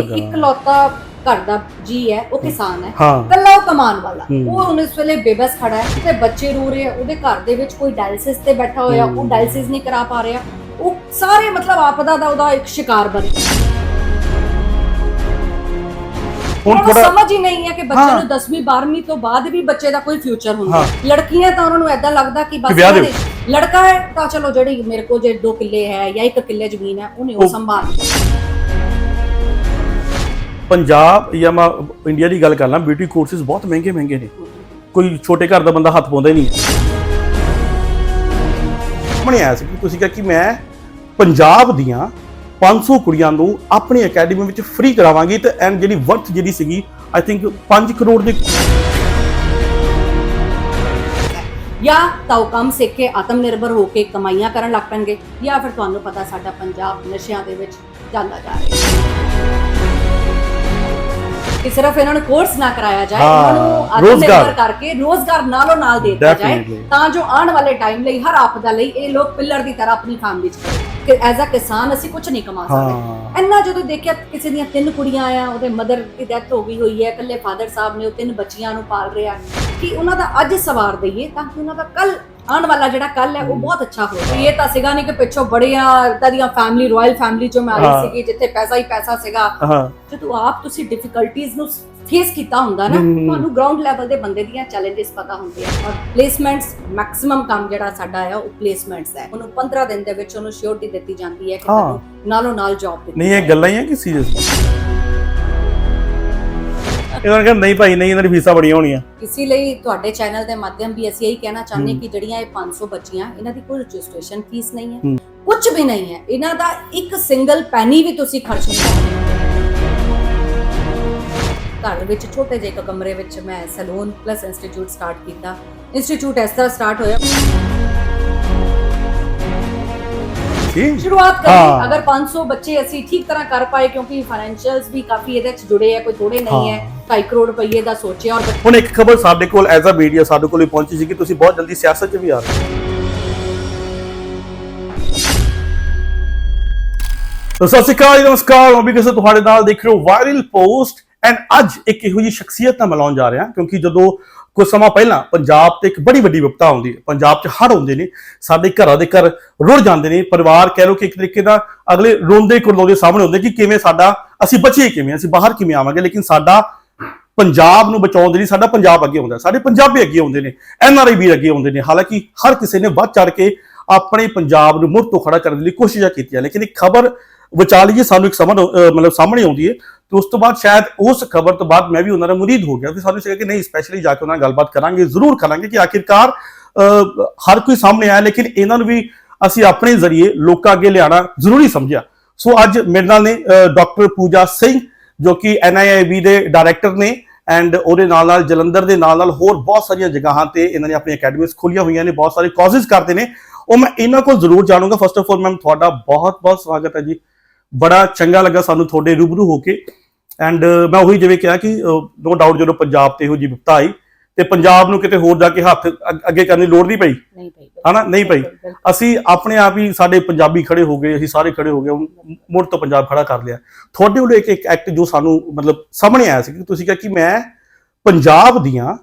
ਇਕਲੌਤਾ ਘਰ ਦਾ ਜੀ ਹੈ ਉਹ ਕਿਸਾਨ ਹੈ। ਹਾਂ। ਕੱਲਾ ਉਹ ਕਮਾਉਣ ਵਾਲਾ। ਉਹ ਹੁਣ ਇਸ ਵੇਲੇ ਬੇਬਸ ਖੜਾ ਹੈ ਤੇ ਬੱਚੇ ਰੋ ਰਹੇ ਆ। ਉਹਦੇ ਘਰ ਦੇ ਵਿੱਚ ਕੋਈ ਡਾਇਲਿਸਿਸ ਤੇ ਬੈਠਾ ਹੋਇਆ ਉਹ। ਡਾਇਲਿਸਿਸ ਨਹੀਂ ਕਰਾ ਪਾ ਰਿਹਾ। ਉਹ ਸਾਰੇ ਮਤਲਬ ਆਪਦਾ ਦਾ ਉਹਦਾ ਇੱਕ ਸ਼ਿਕਾਰ ਬਣੇ ਹੁਣ ਥੋੜਾ ਸਮਝ ਹੀ ਨਹੀਂ ਹੈ ਕਿ ਬੱਚੇ। ਨੂੰ 10ਵੀਂ 12ਵੀਂ ਤੋਂ ਬਾਅਦ ਵੀ ਬੱਚੇ ਦਾ ਕੋਈ ਫਿਊਚਰ ਹੁੰਦਾ। ਲੜਕੀਆਂ ਤਾਂ ਉਹਨਾਂ ਨੂੰ ਐਦਾਂ ਲੱਗਦਾ ਕਿ ਬਸ ਲੜਕਾ ਹੈ ਤਾਂ ਚਲੋ ਜਿਹੜੀ ਮੇਰੇ ਕੋਲ ਜੇ 2 ਕਿੱਲੇ ਹੈ ਜਾਂ 1 ਕਿੱਲੇ ਜ਼ਮੀਨ ਹੈ ਉਹਨੇ ਉਹ ਉਹ- ਸੰਭਾਲ ਪੰਜਾਬ ਜਾਂ ਮੈਂ ਇੰਡੀਆ ਦੀ ਗੱਲ ਕਰ ਲਾਂ ਬਿਊਟੀ ਕੋਰਸਿਸ ਬਹੁਤ ਮਹਿੰਗੇ ਮਹਿੰਗੇ ਨੇ। ਕੋਈ ਛੋਟੇ ਘਰ ਦਾ ਬੰਦਾ ਹੱਥ ਪਾਉਂਦਾ ਹੀ ਨਹੀਂ ਹੈ। ਸਾਹਮਣੇ ਆਇਆ ਸੀ ਕਿ ਤੁਸੀਂ ਕਿਹਾ ਕਿ ਮੈਂ ਪੰਜਾਬ ਦੀਆਂ 500 ਕੁੜੀਆਂ ਨੂੰ ਆਪਣੀ ਅਕੈਡਮੀ ਵਿੱਚ ਫ੍ਰੀ ਕਰਾਵਾਂਗੀ ਤੇ ਐਂਡ ਜਿਹੜੀ ਵਰਥ ਜਿਹੜੀ ਸੀਗੀ ਆਈ ਥਿੰਕ 5 ਕਰੋੜ ਦੇ ਜਾਂ ਤਾਂ ਉਹ ਕੰਮ ਸਿੱਖ ਕੇ ਆਤਮ ਨਿਰਭਰ ਹੋ ਕੇ ਕਮਾਈਆਂ ਕਰਨ ਲੱਗ ਪੈਣਗੇ ਜਾਂ ਫਿਰ ਤੁਹਾਨੂੰ ਪਤਾ ਸਾਡਾ ਪੰਜਾਬ ਨਸ਼ਿਆਂ ਦੇ ਵਿੱਚ ਜਾਂਦਾ ਜਾ ਰਿਹਾ ਹੈ। ਕਿ ਸਿਰਫ ਇਹਨਾਂ ਨੂੰ ਕੋਰਸ ਨਾ ਕਰਾਇਆ ਜਾਏ ਇਹਨਾਂ ਨੂੰ ਆਤਮ ਰੋਜ਼ਗਾਰ। ਨਿਰਭਰ ਕਰਕੇ ਰੋਜ਼ਗਾਰ ਨਾਲੋਂ ਨਾਲ ਦੇ ਦਿੱਤਾ ਜਾਏ. ਤਾਂ ਜੋ ਆਉਣ ਵਾਲੇ ਟਾਈਮ ਲਈ ਹਰ ਆਪਦਾ ਲਈ ਇਹ ਲੋਕ ਪਿੱਲਰ ਦੀ ਤਰ੍ਹਾਂ ਆਪਣੀ ਫੈਮਿਲੀ ਚ ਕਰੇ ਕਿ ਐਜ਼ ਅ ਕਿਸਾਨ ਅਸੀਂ ਕੁਝ ਨਹੀਂ ਕਮਾ ਸਕਦੇ ਇੰਨਾ ਜਦੋਂ ਦੇਖਿਆ ਕਿਸੇ ਦੀਆਂ ਤਿੰਨ ਕੁੜੀਆਂ ਆ ਉਹਦੇ ਮਦਰ ਦੀ ਡੈਥ ਹੋ ਗਈ ਹੋਈ ਹੈ ਇਕੱਲੇ ਫਾਦਰ ਸਾਹਿਬ ਨੇ ਉਹ ਤਿੰਨ ਬੱਚੀਆਂ ਨੂੰ ਪਾਲ ਰਿਹਾ ਕਿ ਉਹਨਾਂ ਦਾ ਅੱਜ ਸਵਾਰ ਦਈਏ ਤਾਂ ਕਿ ਉਹਨਾਂ ਦਾ ਕੱਲ ਆਉਣ ਵਾਲਾ ਜਿਹੜਾ ਕੱਲ ਹੈ ਉਹ ਬਹੁਤ ਅੱਛਾ ਹੋਵੇ ਇਹ ਤਾਂ ਸੀਗਾ ਨਹੀਂ ਕਿ ਪਿੱਛੋਂ ਬੜੀਆਂ ਇਦਾਂ ਦੀਆਂ ਫੈਮਿਲੀ ਰਾਇਲ ਫੈਮਿਲੀ ਚੋਂ ਮੈਂ ਆਈ। ਸੀਗੀ ਜਿੱਥੇ ਪੈਸਾ ਹੀ ਪੈਸਾ ਸੀਗਾ ਹਾਂ ਜਦੋਂ ਆਪ ਤੁਸੀਂ ਡਿਫਿਕਲਟੀਆਂ ਨੂੰ ਫੇਸ ਕੀਤਾ ਹੁੰਦਾ ਨਾ ਹਮ। ਤੁਹਾਨੂੰ ਗਰਾਊਂਡ ਲੈਵਲ ਦੇ ਬੰਦੇ ਦੀਆਂ ਚੈਲੰਜਸ ਪਤਾ ਹੁੰਦੇ ਆ ਔਰ ਪਲੇਸਮੈਂਟਸ ਮੈਕਸਿਮਮ ਕੰਮ ਜਿਹੜਾ ਸਾਡਾ ਹੈ ਉਹ ਪਲੇਸਮੈਂਟਸ ਹੈ ਉਹਨੂੰ 15 ਦਿਨ ਦੇ ਵਿੱਚ ਉਹਨੂੰ ਸ਼ੋਰਟੀ ਦਿੱਤੀ ਜਾਂਦੀ ਹੈ ਕਿ ਹਾਂ। ਤੁਹਾਨੂੰ ਨਾਲੋਂ ਨਾਲ ਜੌਬ ਦਿੱਤੀ ਨਹੀਂ ਇਹ। ਗੱਲਾਂ ਹੀ ਆ ਕਿ ਸੀਰੀਅਸ ਇਹਨਾਂ ਨੇ ਕਿਹਾ ਨਹੀਂ ਭਾਈ ਨਹੀਂ ਇਹਨਾਂ ਦੀ ਫੀਸਾਂ ਬੜੀਆਂ ਹੋਣੀਆਂ। ਇਸੇ ਲਈ ਤੁਹਾਡੇ ਚੈਨਲ ਦੇ ਮਾਧਿਅਮ ਵੀ ਅਸੀਂ ਇਹੀ ਕਹਿਣਾ ਚਾਹੁੰਦੇ। ਕਿ ਜਿਹੜੀਆਂ ਇਹ 500 ਬੱਚੀਆਂ ਇਹਨਾਂ ਦੀ ਕੋਈ ਰਜਿਸਟ੍ਰੇਸ਼ਨ ਫੀਸ ਨਹੀਂ ਹੈ। ਕੁਝ ਵੀ ਨਹੀਂ ਹੈ। ਇਹਨਾਂ ਦਾ ਇੱਕ ਸਿੰਗਲ ਪੈਨੀ ਵੀ ਤੁਸੀਂ ਖਰਚ ਨਹੀਂ ਕਰਨਾ ਘਰ ਵਿੱਚ ਛੋਟੇ ਜਿਹੇ ਇੱਕ ਕਮਰੇ ਵਿੱਚ ਮੈਂ ਸੈਲੂਨ ਪਲੱਸ ਇੰਸਟੀਚਿਊਟ ਸਟਾਰਟ ਕੀਤਾ। ਇੰਸਟੀਚਿਊਟ ਇਸ ਤਰ੍ਹਾਂ ਸਟਾਰਟ ਹੋਇਆ। ਸ਼ੁਰੂਆਤ ਕਰੀ। ਅਗਰ 500 ਬੱਚੇ ਅਸੀਂ ਠੀਕ ਤਰ੍ਹਾਂ ਕਰ ਪਾਏ ਕਿਉਂਕਿ ਫਾਈਨੈਂਸ਼ੀਅਲਸ ਵੀ ਕਾਫੀ ਇਹਦੇ ਵਿੱਚ ਜੁੜੇ ਆ ਕੋਈ ਥੋੜੇ ਨਹੀਂ ਹੈ। ਹਾਂ। 2.5 ਕਰੋੜ ਰੁਪਏ ਦਾ ਸੋਚਿਆ ਔਰ ਹੁਣ ਇੱਕ ਖਬਰ ਸਾਡੇ ਕੋਲ ਐਜ਼ ਅ ਮੀਡੀਆ ਸਾਡੇ ਕੋਲ ਹੀ ਪਹੁੰਚੀ ਸੀ ਕਿ ਤੁਸੀਂ ਬਹੁਤ ਜਲਦੀ ਸਿਆਸਤ 'ਚ ਵੀ ਆ ਰਹੇ ਹੋ। ਤਾਂ ਸਤਿ ਸ਼੍ਰੀ ਅਕਾਲ ਜੀ, ਨਮਸਕਾਰ। ਮੈਂ ਕਿਸੇ ਤੁਹਾਡੇ ਨਾਲ ਦੇਖ ਰਹੇ ਹੋ ਵਾਇਰਲ ਪੋਸਟ ਐਂਡ ਅੱਜ ਇੱਕ ਇਹੋ ਜਿਹੀ ਸ਼ਖਸੀਅਤ ਨਾਲ ਮਿਲਾਉਣ ਜਾ ਰਿਹਾ ਕਿਉਂਕਿ ਜਦੋਂ ਕੁਝ ਸਮਾਂ ਪਹਿਲਾਂ ਪੰਜਾਬ ਤੇ ਇੱਕ ਬੜੀ ਵੱਡੀ ਵਿਪਤਾ ਆਉਂਦੀ ਹੈ ਪੰਜਾਬ 'ਚ ਹੜ੍ਹ ਆਉਂਦੇ ਨੇ ਸਾਡੇ ਘਰਾਂ ਦੇ ਘਰ ਰੁੜ ਜਾਂਦੇ ਨੇ ਪਰਿਵਾਰ ਕਹਿ ਲਓ ਕਿ ਇੱਕ ਤਰੀਕੇ ਦਾ ਅਗਲੇ ਰੋਂਦੇ ਕੁਰਲਾਉਂਦੇ ਸਾਹਮਣੇ ਹੁੰਦੇ ਕਿ ਕਿਵੇਂ ਸਾਡਾ ਅਸੀਂ ਬਚੀਏ ਕਿਵੇਂ ਅਸੀਂ ਬਾਹਰ ਕਿਵੇਂ ਆਵਾਂਗੇ ਲੇਕਿਨ ਸਾਡਾ ਪੰਜਾਬ ਨੂੰ ਬਚਾਉਣ ਦੇ ਲਈ ਸਾਡਾ ਪੰਜਾਬ ਅੱਗੇ ਆਉਂਦਾ ਸਾਡੇ ਪੰਜਾਬੀ ਅੱਗੇ ਆਉਂਦੇ ਨੇ, ਐਨ ਆਰ ਆਈ ਵੀ ਅੱਗੇ ਆਉਂਦੇ ਨੇ। ਹਾਲਾਂਕਿ ਹਰ ਕਿਸੇ ਨੇ ਵੱਧ ਚੜ ਕੇ ਆਪਣੇ ਪੰਜਾਬ ਨੂੰ ਮੁੜ ਤੋਂ ਖੜਾ ਕਰਨ ਦੇ ਲਈ ਕੋਸ਼ਿਸ਼ਾਂ ਕੀਤੀਆਂ ਲੇਕਿਨ ਇੱਕ ਖਬਰ ਵਿਚਾਲੀਏ ਸਾਨੂੰ ਇੱਕ ਸਮਝ ਮਤਲਬ ਸਾਹਮਣੇ ਆਉਂਦੀ ਹੈ ਤੇ ਉਸ ਤੋਂ ਬਾਅਦ ਸ਼ਾਇਦ ਉਸ ਖਬਰ ਤੋਂ ਬਾਅਦ ਮੈਂ ਵੀ ਉਹਨਾਂ ਦਾ ਮੁਰੀਦ ਹੋ ਗਿਆ ਕਿ ਸਾਨੂੰ ਸੀਗਾ ਕਿ ਨਹੀਂ ਸਪੈਸ਼ਲੀ ਜਾ ਕੇ ਉਹਨਾਂ ਨਾਲ ਗੱਲਬਾਤ ਕਰਾਂਗੇ, ਜ਼ਰੂਰ ਕਰਾਂਗੇ ਕਿ ਆਖਿਰਕਾਰ ਹਰ ਕੋਈ ਸਾਹਮਣੇ ਆਇਆ, ਲੇਕਿਨ ਇਹਨਾਂ ਨੂੰ ਵੀ ਅਸੀਂ ਆਪਣੇ ਜ਼ਰੀਏ ਲੋਕਾਂ ਅੱਗੇ ਲਿਆਣਾ ਜ਼ਰੂਰੀ ਸਮਝਿਆ। ਸੋ ਅੱਜ ਮੇਰੇ ਨਾਲ ਨੇ ਡਾਕਟਰ ਪੂਜਾ ਸਿੰਘ ਜੋ ਕਿ ਐਨਆਈਆਈਬੀ ਦੇ ਡਾਇਰੈਕਟਰ ਨੇ ਐਂਡ ਉਹਦੇ ਨਾਲ ਨਾਲ ਜਲੰਧਰ ਦੇ ਨਾਲ ਨਾਲ ਹੋਰ ਬਹੁਤ ਸਾਰੀਆਂ ਜਗ੍ਹਾਵਾਂ ਤੇ ਇਹਨਾਂ ਨੇ ਆਪਣੀ ਅਕੈਡਮੀਜ਼ ਖੋਲੀਆਂ ਹੋਈਆਂ ਨੇ, ਬਹੁਤ ਸਾਰੇ ਕਾਜ਼ਸ ਕਰਦੇ ਨੇ। ਉਹ ਮੈਂ ਇਹਨਾਂ ਕੋਲ ਜ਼ਰੂਰ ਜਾਣੂਗਾ। ਫਸਟ ਆਫ ਆਲ ਮੈਮ ਤੁਹਾਡਾ ਬਹੁਤ ਬਹੁਤ ਸਵਾਗਤ ਹੈ ਜੀ। ਬੜਾ ਚੰਗਾ ਲੱਗਾ ਸਾਨੂੰ ਤੁਹਾਡੇ ਰੂਬਰੂ ਹੋ ਕੇ। ਐਂਡ ਮੈਂ ਉਹੀ ਜਿਵੇਂ ਕਿਹਾ ਕਿ ਨੋ ਡਾਊਟ ਜਦੋਂ ਪੰਜਾਬ ਤੇ ਇਹੋ ਜਿਹੀ ਵਿਪਤਾ ਆਈ ਤੇ ਪੰਜਾਬ ਨੂੰ ਕਿਤੇ ਹੋਰ ਜਾ ਕੇ ਹੱਥ ਅੱਗ- ਕਰਨ ਦੀ ਲੋੜ ਨਹੀਂ ਪਈ? ਨਹੀਂ ਪਈ ਹਨਾ? ਨਹੀਂ ਪਈ। ਅਸੀਂ ਆਪਣੇ ਆਪ ਹੀ ਸਾਡੇ ਪੰਜਾਬੀ ਖੜੇ ਹੋ ਗਏ ਅਸੀਂ ਸਾਰੇ ਖੜੇ ਹੋ ਗਏ ਮੁੜ ਤੋਂ ਪੰਜਾਬ ਖੜਾ ਕਰ ਲਿਆ। ਤੁਹਾਡੇ ਵੱਲੋਂ ਇੱਕ ਇੱਕ ਐਕਟ ਜੋ ਸਾਨੂੰ ਮਤਲਬ ਸਾਹਮਣੇ ਆਇਆ ਸੀ ਕਿ ਤੁਸੀਂ ਕਿਹਾ ਕਿ ਮੈਂ ਪੰਜਾਬ ਦੀਆਂ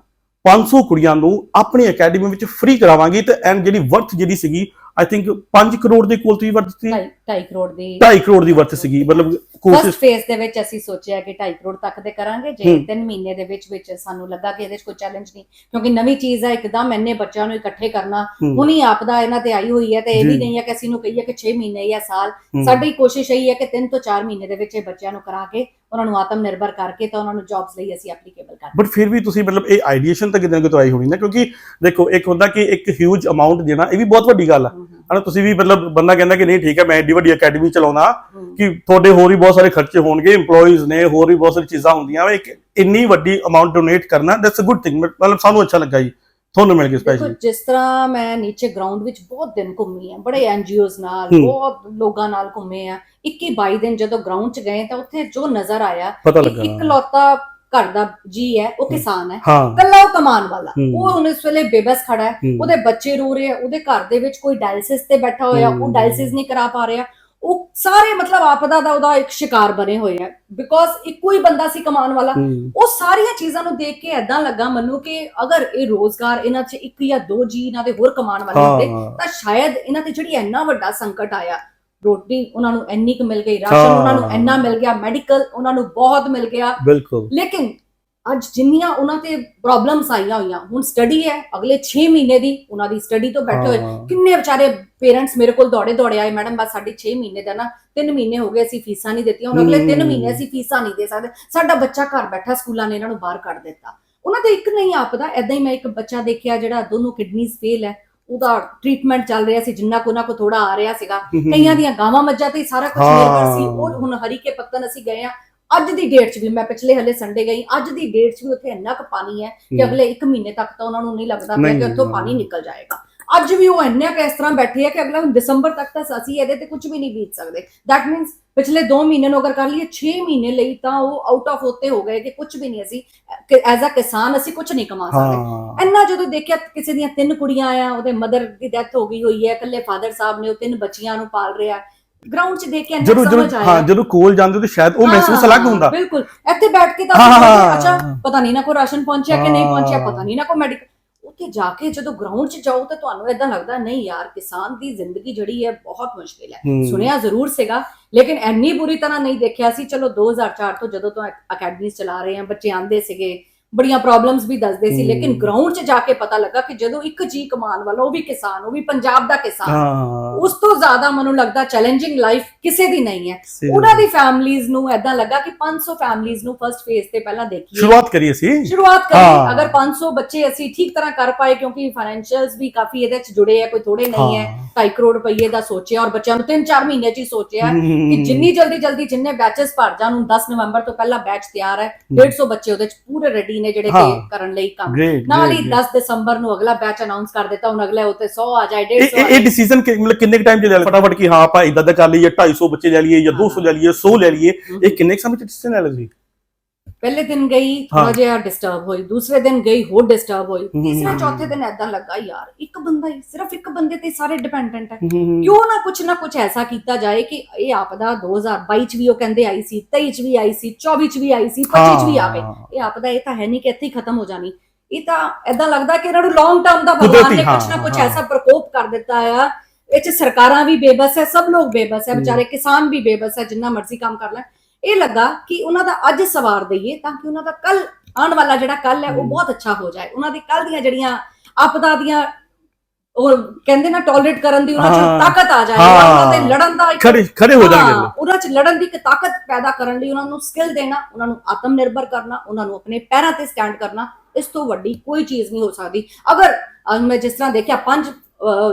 500 ਕੁੜੀਆਂ ਨੂੰ ਆਪਣੀ ਅਕੈਡਮੀ ਵਿੱਚ ਫ੍ਰੀ ਕਰਾਵਾਂਗੀ ਤੇ ਐਂਡ ਜਿਹੜੀ ਵਰਥ ਜਿਹੜੀ ਸੀਗੀ ਆਈ ਥਿੰਕ 5 ਕਰੋੜ ਦੇ ਕੋਲ ਸੀ ਢਾਈ ਢਾਈ ਕਰੋੜ ਦੀ 2.5 ਕਰੋੜ ਦੀ ਵਰਥ ਸੀਗੀ ਮਤਲਬ ਕੋਸ਼ਿਸ਼ ਫੇਜ਼ ਦੇ ਵਿੱਚ ਅਸੀਂ ਸੋਚਿਆ ਕਿ 2.5 ਕਰੋੜ ਤੱਕ ਦੇ ਕਰਾਂਗੇ ਜੇ ਹੂੰ। 3 ਮਹੀਨੇ ਦੇ ਵਿੱਚ ਵਿੱਚ ਸਾਨੂੰ ਲੱਗਾ ਕਿ ਇਹਦੇ 'ਚ ਕੋਈ ਚੈਲੰਜ ਨਹੀਂ। ਕਿਉਂਕਿ ਨਵੀਂ ਚੀਜ਼ ਹੈ ਇੱਕਦਮ ਇੰਨੇ ਬੱਚਿਆਂ ਨੂੰ ਇਕੱਠੇ ਕਰਨਾ। ਹੁਣੀ ਆਪਦਾ ਇਹਨਾਂ ਤੇ ਆਈ ਹੋਈ ਹੈ ਤੇ ਇਹ ਵੀ। ਨਹੀਂ ਹੈ ਕਿ ਅਸੀਂ ਨੂੰ ਕਹੀਏ ਕਿ 6 ਮਹੀਨੇ ਜਾਂ ਸਾਲ। ਸਾਡੀ ਕੋਸ਼ਿਸ਼ ਇਹੀ ਹੈ ਕਿ 3 ਤੋਂ 4 ਮਹੀਨੇ ਦੇ ਵਿੱਚ ਇਹ ਬੱਚਿਆਂ ਨੂੰ ਕਰਾ ਕੇ ਉਹਨਾਂ ਨੂੰ ਆਤਮ ਨਿਰਭਰ ਕਰਕੇ ਤਾਂ ਉਹਨਾਂ ਨੂੰ ਜੌਬਸ ਲਈ ਅਸੀਂ ਐਪਲੀਕੇਬਲ ਕਰ ਬਟ ਫਿਰ ਵੀ ਤੁਸੀਂ ਮਤਲਬ ਇਹ ਆਈਡੀਏਸ਼ਨ ਤਾਂ ਕਿਤੇ ਨਾ ਕਿਤੇ ਆਈ ਹੋਣੀ ਨਾ ਕਿਉਂਕਿ ਦੇਖੋ ਇੱਕ ਹੁੰਦਾ ਕਿ ਇੱਕ ਹਿਊਜ ਅਮਾਉਂਟ ਦੇਣਾ ਇਹ ਵੀ ਬਹੁਤ ਵੱਡੀ ਗੱਲ ਆ। ਹਨਾ ਤੁਸੀਂ ਵੀ ਮਤਲਬ ਬੰਦਾ ਕਹਿੰਦਾ ਕਿ ਨਹੀਂ ਠੀਕ ਹੈ ਮੈਂ ਏਡੀ ਵੱਡੀ ਅਕੈਡਮੀ ਚਲਾਉਣਾ ਕਿ ਤੁਹਾਡੇ ਹੋਰ ਵੀ ਬਹੁਤ ਸਾਰੇ ਖਰਚੇ ਹੋਣਗੇ EMPLOYEES ਨੇ ਹੋਰ ਵੀ ਬਹੁਤ ਸਾਰੀ ਚੀਜ਼ਾਂ ਹੁੰਦੀਆਂ ਵਾ ਇੱਕ ਇੰਨੀ ਵੱਡੀ ਅਮਾਉਂਟ ਡੋਨੇਟ ਕਰਨਾ ਦੈਟਸ ਅ ਗੁੱਡ ਥਿੰਗ ਮਤਲਬ ਸਾਨੂੰ ਅੱਛਾ ਲੱਗਾ ਜੀ ਤੁਹਾਨੂੰ ਮਿਲ ਗਿਆ ਦੇਖੋ ਸਪੈਸ਼ਲੀ ਜਿਸ ਤਰ੍ਹਾਂ ਮੈਂ ਨੀਚੇ ਗਰਾਊਂਡ ਵਿੱਚ ਬਹੁਤ ਦਿਨ ਘੁੰਮੀ ਆ ਬੜੇ ਐਨਜੀਓਜ਼ ਨਾਲ। ਬਹੁਤ ਲੋਕਾਂ ਨਾਲ ਘੁੰਮੇ ਆ 21 22 ਦਿਨ ਜਦੋਂ ਗਰਾਊਂਡ 'ਚ ਗਏ ਤਾਂ ਉੱਥੇ ਜੋ ਨਜ਼ਰ ਆਇਆ ਪਤਾ ਕਿ ਲੱਗਾ। ਇਕਲੌਤਾ ਘਰ ਦਾ ਜੀ ਹੈ ਉਹ ਕਿਸਾਨ ਹੈ। ਹਾਂ। ਕੱਲਾ ਉਹ ਕਮਾਉਣ ਵਾਲਾ। ਉਹ ਹੁਣ ਇਸ ਵੇਲੇ ਬੇਬਸ ਖੜਾ ਹੈ। ਉਹਦੇ ਬੱਚੇ ਰੋ ਰਹੇ ਆ ਉਹਦੇ ਘਰ ਦੇ ਵਿੱਚ ਕੋਈ ਡਾਇਲਿਸਿਸ ਤੇ ਬੈਠਾ ਹੋਇਆ ਉਹ। ਡਾਇਲਿਸਿਸ ਨਹੀਂ ਕਰਾ ਪਾ ਰਿਹਾ। ਉਹ ਸਾਰੇ ਮਤਲਬ ਆਪਦਾ ਦਾ ਉਹਦਾ ਇੱਕ ਸ਼ਿਕਾਰ ਬਣੇ ਹੋਏ ਆ ਬਿਕੋਜ਼ ਇੱਕੋ ਹੀ ਬੰਦਾ ਸੀ ਕਮਾਉਣ ਵਾਲਾ। ਉਹ ਸਾਰੀਆਂ ਚੀਜ਼ਾਂ ਨੂੰ ਦੇਖ ਕੇ ਐਦਾਂ ਲੱਗਾ ਮੈਨੂੰ ਕਿ ਅਗਰ ਇਹ ਰੋਜ਼ਗਾਰ ਇਹਨਾਂ 'ਚ ਇੱਕ ਜਾਂ ਦੋ ਜੀ ਇਹਨਾਂ ਦੇ ਹੋਰ ਕਮਾਉਣ ਵਾਲੇ ਹੁੰਦੇ ਤਾਂ ਸ਼ਾਇਦ ਇਹਨਾਂ ਤੇ ਜਿਹੜੀ ਇੰਨਾ ਵੱਡਾ ਸੰਕਟ ਆਇਆ ਰੋਟੀ ਉਹਨਾਂ ਨੂੰ ਇੰਨੀ ਕੁ ਮਿਲ ਗਈ ਰਾਸ਼ਨ। ਉਹਨਾਂ ਨੂੰ ਇੰਨਾ ਮਿਲ ਗਿਆ ਮੈਡੀਕਲ ਉਹਨਾਂ ਨੂੰ ਬਹੁਤ ਮਿਲ ਗਿਆ ਬਿਲਕੁਲ ਲੇਕਿਨ ਅੱਜ ਜਿੰਨੀਆਂ ਉਹਨਾਂ ਤੇ ਪ੍ਰੋਬਲਮਸ ਆਈਆਂ ਹੋਈਆਂ ਹੁਣ ਸਟੱਡੀ ਹੈ ਅਗਲੇ 6 ਮਹੀਨੇ ਦੀ ਉਹਨਾਂ ਦੀ ਸਟੱਡੀ ਤੋਂ ਬੈਠੇ ਹੋਏ। ਕਿੰਨੇ ਵਿਚਾਰੇ ਪੇਰੈਂਟਸ ਮੇਰੇ ਕੋਲ ਦੌੜੇ ਦੌੜੇ ਆਏ ਮੈਡਮ ਬਸ ਸਾਡੀ 6 ਮਹੀਨੇ ਦਾ ਨਾ 3 ਮਹੀਨੇ ਹੋ ਗਏ ਅਸੀਂ ਫੀਸਾਂ ਨਹੀਂ ਦਿੱਤੀਆਂ ਹੁਣ ਅਗਲੇ 3 ਹਮ। ਮਹੀਨੇ ਅਸੀਂ ਫੀਸਾਂ ਨਹੀਂ ਦੇ ਸਕਦੇ ਸਾਡਾ ਬੱਚਾ ਘਰ ਬੈਠਾ ਸਕੂਲਾਂ ਨੇ ਇਹਨਾਂ ਨੂੰ ਬਾਹਰ ਕੱਢ ਦਿੱਤਾ ਉਹਨਾਂ ਦੇ ਇੱਕ ਨਹੀਂ ਆਪਦਾ ਐਦਾਂ ਹੀ ਮੈਂ ਇੱਕ ਬੱਚਾ ਦੇਖਿਆ ਜਿਹੜਾ ਦੋਨੋਂ ਕਿਡਨੀਜ਼ ਫੇਲ ਹੈ ਉਹਦਾ ਟ੍ਰੀਟਮੈਂਟ ਚੱਲ ਰਿਹਾ ਸੀ ਜਿੰਨਾ ਕੋ ਨਾ ਕੋ ਥੋੜਾ ਆ ਰਿਹਾ ਸੀਗਾ। ਕਈਆਂ ਦੀਆਂ ਗਾਵਾਂ ਮੱਝਾਂ ਤੇ ਹੀ ਸਾਰਾ ਕੁਝ ਹਾਂ। ਨਿਰਭਰ ਸੀ। ਉਹ ਹੁਣ ਹਰੀਕੇ ਪੱਤਨ ਅਸੀਂ ਗਏ ਆ ਅੱਜ ਦੀ ਡੇਟ 'ਚ ਵੀ ਮੈਂ ਪਿਛਲੇ ਹਲੇ ਸੰਡੇ ਗਈ। ਅੱਜ ਦੀ ਡੇਟ 'ਚ ਵੀ ਉੱਥੇ ਇੰਨਾ ਕੁ ਪਾਣੀ ਹੈ ਕਿ। ਅਗਲੇ 1 ਮਹੀਨੇ ਤੱਕ ਤਾਂ ਉਹਨਾਂ ਨੂੰ ਨਹੀਂ ਲੱਗਦਾ ਪਿਆ ਕਿ ਉੱਥੋਂ ਹਾਂ। ਪਾਣੀ ਨਿਕਲ ਜਾਏਗਾ। ਅੱਜ ਵੀ ਉਹ ਇੰਨੇ ਕੁ ਇਸ ਤਰ੍ਹਾਂ ਬੈਠੇ ਆ ਕਿ ਅਗਲਾ ਹੁਣ ਦਸੰਬਰ ਤੱਕ ਤਾਂ ਅਸੀਂ ਇਹਦੇ ਤੇ ਕੁਝ ਵੀ ਨਹੀਂ ਬੀਤ ਸਕਦੇ। ਦੈਟ ਮੀਨਸ ਪਿਛਲੇ 2 ਮਹੀਨੇ ਨੂੰ ਅਗਰ ਕਰ ਲਈਏ 6 ਮਹੀਨੇ ਲਈ ਤਾਂ ਉਹ ਆਊਟ ਆਫ ਹੋਤੇ ਹੋ ਗਏ ਕਿ ਕੁਝ ਵੀ ਨਹੀਂ ਅਸੀਂ ਐਜ਼ ਅ ਕਿਸਾਨ ਅਸੀਂ ਕੁਝ ਨਹੀਂ ਕਮਾ ਸਕਦੇ। ਇੰਨਾ ਜਦੋਂ ਦੇਖਿਆ ਕਿਸੇ ਦੀਆਂ ਤਿੰਨ ਕੁੜੀਆਂ ਆ ਉਹਦੇ ਮਦਰ ਦੀ ਡੈਥ ਹੋ ਗਈ ਹੋਈ ਹੈ ਇਕੱਲੇ ਫਾਦਰ ਸਾਹਿਬ ਨੇ ਉਹ ਤਿੰਨ ਬੱਚੀਆਂ ਨੂੰ ਪਾਲ ਰਿਹਾ। ਗਰਾਊਂਡ 'ਚ ਦੇਖ ਕੇ ਜਦੋਂ ਸਮਝ ਆਇਆ। ਹਾਂ ਜਦੋਂ ਕੋਲ ਜਾਂਦੇ ਤਾਂ ਸ਼ਾਇਦ ਉਹ ਮਹਿਸੂਸ ਅਲੱਗ ਹੁੰਦਾ। ਬਿਲਕੁਲ। ਇੱਥੇ ਬੈਠ ਕੇ ਤਾਂ। ਅੱਛਾ ਪਤਾ ਨਹੀਂ ਨਾ ਕੋਈ ਰਾਸ਼ਨ ਪਹੁੰਚਿਆ ਕਿ ਨਹੀਂ ਪਹੁੰਚਿਆ। ਪਤਾ ਨਹੀਂ ਨਾ ਕੋਈ ਮੈਡੀਕਲ ਉੱਥੇ ਜਾ ਕੇ ਜਦੋਂ ਗਰਾਊਂਡ 'ਚ ਜਾਓ ਤਾਂ ਤੁਹਾਨੂੰ ਇਦਾਂ ਲੱਗਦਾ ਨਹੀਂ ਯਾਰ ਕਿਸਾਨ ਦੀ ਜ਼ਿੰਦਗੀ ਜਿਹੜੀ ਹੈ ਬਹੁਤ ਮੁਸ਼ਕਿਲ ਹੈ। ਸੁਣਿਆ ਜ਼ਰੂਰ ਸੀਗਾ ਲੇਕਿਨ ਇੰਨੀ ਬੁਰੀ ਤਰ੍ਹਾਂ ਨਹੀਂ ਦੇਖਿਆ ਸੀ ਚਲੋ 2004 ਤੋਂ ਜਦੋਂ ਤੋਂ ਅਕੈਡਮੀਜ਼ ਚਲਾ ਰਹੇ ਆ ਬੱਚੇ ਆਂਦੇ ਸੀਗੇ ਬੜੀਆਂ ਪ੍ਰੋਬਲਮਸ ਵੀ ਦੱਸਦੇ ਸੀ। ਲੇਕਿਨ ਗਰਾਊਂਡ 'ਚ ਜਾ ਕੇ ਪਤਾ ਲੱਗਾ ਕਿ ਜਦੋਂ ਇੱਕ ਜੀ ਕਮਾਨ ਵਾਲਾ ਉਹ ਵੀ ਕਿਸਾਨ ਉਹ ਵੀ ਪੰਜਾਬ ਦਾ ਕਿਸਾਨ ਉਸ ਤੋਂ ਜ਼ਿਆਦਾ ਮੈਨੂੰ ਲੱਗਦਾ ਚੈਲੰਜਿੰਗ ਲਾਈਫ ਕਿਸੇ ਦੀ ਨਹੀਂ ਹੈ। ਉਹਨਾਂ ਦੀ ਫੈਮਲੀਆਂ ਨੂੰ ਐਦਾਂ ਲੱਗਾ ਕਿ 500 ਫੈਮਲੀਆਂ ਨੂੰ ਫਰਸਟ ਫੇਜ਼ ਤੇ ਪਹਿਲਾਂ ਦੇਖੀਏ। ਸ਼ੁਰੂਆਤ ਕਰੀਏ ਸੀ ਸ਼ੁਰੂਆਤ ਕਰੀ ਹਾਂ। ਅਗਰ 500 ਬੱਚੇ ਅਸੀਂ ਠੀਕ ਤਰ੍ਹਾਂ ਕਰ ਪਾਏ ਕਿਉਂਕਿ ਫਾਈਨੈਂਸ਼ੀਅਲਸ ਵੀ ਕਾਫੀ ਇਹਦੇ ਚ ਜੁੜੇ ਆ ਕੋਈ ਥੋੜੇ ਨਹੀਂ ਹੈ। 2.5 ਕਰੋੜ ਰੁਪਏ ਦਾ ਸੋਚਿਆ ਔਰ ਬੱਚਿਆਂ ਨੂੰ 3-4 ਮਹੀਨੇ ਚ ਹੀ ਸੋਚਿਆ ਕਿ ਜਿੰਨੀ ਜਲਦੀ ਜਲਦੀ ਜਿੰਨੇ ਬੈਚਸ ਭਰ ਜਾਣ ਨੂੰ 10 ਨਵੰਬਰ ਤੋਂ ਪਹਿਲਾਂ ਬੈਚ ਤਿਆਰ ਹੈ। 150 ਬੱਚੇ ਉਹਦੇ ਚ ਪੂਰੇ ਰੈਡੀ ਨੇ ਜਿਹੜੇ ਹਾਂ। ਕਿ ਕਰਨ ਲਈ ਕੰਮ। ਨਾਲ ਹੀ 10 ਦਸੰਬਰ ਨੂੰ ਅਗਲਾ ਬੈਚ ਅਨਾਉਂਸ ਕਰ ਦਿੱਤਾ ਹੁਣ ਅਗਲੇ ਉੱਤੇ 100 ਆ ਜਾਏ 150 ਇਹ ਡਿਸੀਜਨ ਮਤਲਬ ਕਿੰਨੇ ਟਾਈਮ ਚ ਲੈ ਲਿਆ ਫਟਾਫਟ ਕਿ ਹਾਂ ਆਪਾਂ ਇਦਾਂ ਦਾ ਕਰ ਲਈਏ 250 ਬੱਚੇ ਲੈ ਲਈਏ ਜਾਂ 200 ਲੈ ਲਈਏ 100 ਲੈ ਲਈਏ। ਇਹ ਕਿੰਨੇ ਕੁ ਸਮੇਂ ਚ ਡਿਸੀਜਨ ਲੈ ਲਿਆ ਪਹਿਲੇ ਦਿਨ ਗਈ ਥੋੜਾ। ਜਿਹਾ ਡਿਸਟਰਬ ਹੋਈ ਦੂਸਰੇ ਦਿਨ ਗਈ ਹੋਰ ਡਿਸਟਰਬ ਹੋਈ। ਤੀਸਰੇ ਚੌਥੇ ਦਿਨ ਐਦਾਂ ਲੱਗਾ ਯਾਰ ਇੱਕ ਬੰਦਾ ਹੀ ਸਿਰਫ ਇੱਕ ਬੰਦੇ ਤੇ ਸਾਰੇ ਡਿਪੈਂਡੈਂਟ ਹੈ ਕਿਉਂ ਨਾ ਕੁਛ ਨਾ ਕੁਛ ਐਸਾ ਕੀਤਾ ਜਾਏ ਕਿ ਇਹ ਆਪਦਾ 2022 ਚ ਵੀ ਉਹ ਕਹਿੰਦੇ ਆਈ ਸੀ 23 ਚ ਵੀ ਆਈ ਸੀ 24 ਚ ਵੀ ਆਈ ਸੀ 25 ਚ ਵੀ ਆਵੇ ਇਹ ਆਪਦਾ ਇਹ ਤਾਂ ਹੈ ਨਹੀਂ ਕਿ ਇੱਥੇ ਹੀ ਖਤਮ ਹੋ ਜਾਣੀ ਇਹ ਤਾਂ ਐਦਾਂ ਲੱਗਦਾ ਕਿ ਇਹਨਾਂ ਨੂੰ ਲੌਂਗ ਟਰਮ ਦਾ ਭਗਵਾਨ ਨੇ ਕੁਛ ਨਾ ਕੁਛ। ਐਸਾ ਪ੍ਰਕੋਪ ਕਰ ਦਿੱਤਾ ਆ ਇਹ ਚ ਸਰਕਾਰਾਂ ਵੀ ਬੇਬਸ ਹੈ ਸਭ ਲੋਕ ਬੇਬਸ ਹੈ। ਵਿਚਾਰੇ ਕਿਸਾਨ ਵੀ ਬੇਬਸ ਹੈ ਜਿੰਨਾ ਮਰਜ਼ੀ ਕੰਮ ਕਰ ਲੈਣ ਇਹ ਲੱਗਾ ਕਿ ਉਹਨਾਂ ਦਾ ਅੱਜ ਸਵਾਰ ਦਈਏ ਤਾਂ ਕਿ ਉਹਨਾਂ ਦਾ ਕੱਲ ਆਉਣ ਵਾਲਾ ਜਿਹੜਾ ਕੱਲ ਹੈ ਉਹ। ਬਹੁਤ ਅੱਛਾ ਹੋ ਜਾਏ ਉਹਨਾਂ ਦੀ ਕੱਲ ਦੀਆਂ ਜਿਹੜੀਆਂ ਆਪਦਾ ਦੀਆਂ ਉਹ ਕਹਿੰਦੇ ਨਾ ਟੋਲਰੇਟ ਕਰਨ ਦੀ ਉਹਨਾਂ। ਚ ਤਾਕਤ ਆ ਜਾਏ। ਉਹਨਾਂ ਦੇ ਲੜਨ ਦਾ ਖੜੇ ਖੜੇ ਹੋ ਜਾਣਗੇ ਉਹਨਾਂ ਚ ਲੜਨ ਦੀ ਇੱਕ ਤਾਕਤ ਪੈਦਾ ਕਰਨ ਲਈ ਉਹਨਾਂ ਨੂੰ ਸਕਿੱਲ ਦੇਣਾ ਉਹਨਾਂ ਨੂੰ ਆਤਮ ਨਿਰਭਰ ਕਰਨਾ ਉਹਨਾਂ ਨੂੰ ਆਪਣੇ ਪੈਰਾਂ ਤੇ ਸਟੈਂਡ ਕਰਨਾ ਇਸ ਤੋਂ ਵੱਡੀ ਕੋਈ ਚੀਜ਼ ਨਹੀਂ ਹੋ ਸਕਦੀ ਅਗਰ ਅੱਜ ਮੈਂ ਜਿਸ ਤਰ੍ਹਾਂ ਦੇਖਿਆ ਪੰਜ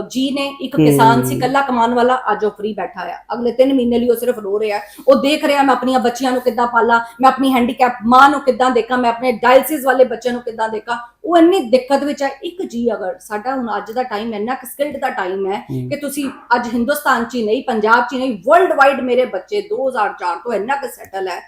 ਜੀ ਨੇ ਇੱਕ ਕਿਸਾਨ ਸੀ ਹਮ। ਕੱਲਾ ਕਮਾਉਣ ਵਾਲਾ ਅੱਜ ਉਹ ਫ੍ਰੀ ਬੈਠਾ ਆ ਅਗਲੇ 3 ਮਹੀਨੇ ਲਈ ਉਹ ਸਿਰਫ ਰੋ ਰਿਹਾ। ਉਹ ਦੇਖ ਰਿਹਾ ਮੈਂ ਆਪਣੀਆਂ ਬੱਚੀਆਂ ਨੂੰ ਕਿੱਦਾਂ ਪਾਲਾਂ ਮੈਂ ਆਪਣੀ ਹੈਂਡੀਕੈਪ ਮਾਂ ਨੂੰ ਕਿੱਦਾਂ ਦੇਖਾਂ ਮੈਂ ਆਪਣੇ ਡਾਇਲਸਿਸ ਵਾਲੇ ਬੱਚਿਆਂ ਨੂੰ ਕਿੱਦਾਂ ਦੇਖਾਂ ਉਹ ਇੰਨੀ ਦਿੱਕਤ ਵਿੱਚ ਹੈ ਇੱਕ ਜੀ ਅਗਰ ਸਾਡਾ ਹੁਣ ਅੱਜ ਦਾ ਟਾਈਮ ਇੰਨਾ ਸਕਿਲਡ ਦਾ ਟਾਈਮ ਹੈ। ਕਿ ਤੁਸੀਂ ਅੱਜ ਹਿੰਦੁਸਤਾਨ 'ਚ ਹੀ ਨਹੀਂ ਪੰਜਾਬ 'ਚ ਹੀ ਨਹੀਂ ਵਰਲਡ ਵਾਈਡ ਮੇਰੇ ਬੱਚੇ 2004 ਤੋਂ ਇੰਨਾ ਕੁ ਸੈਟਲ ਹੈ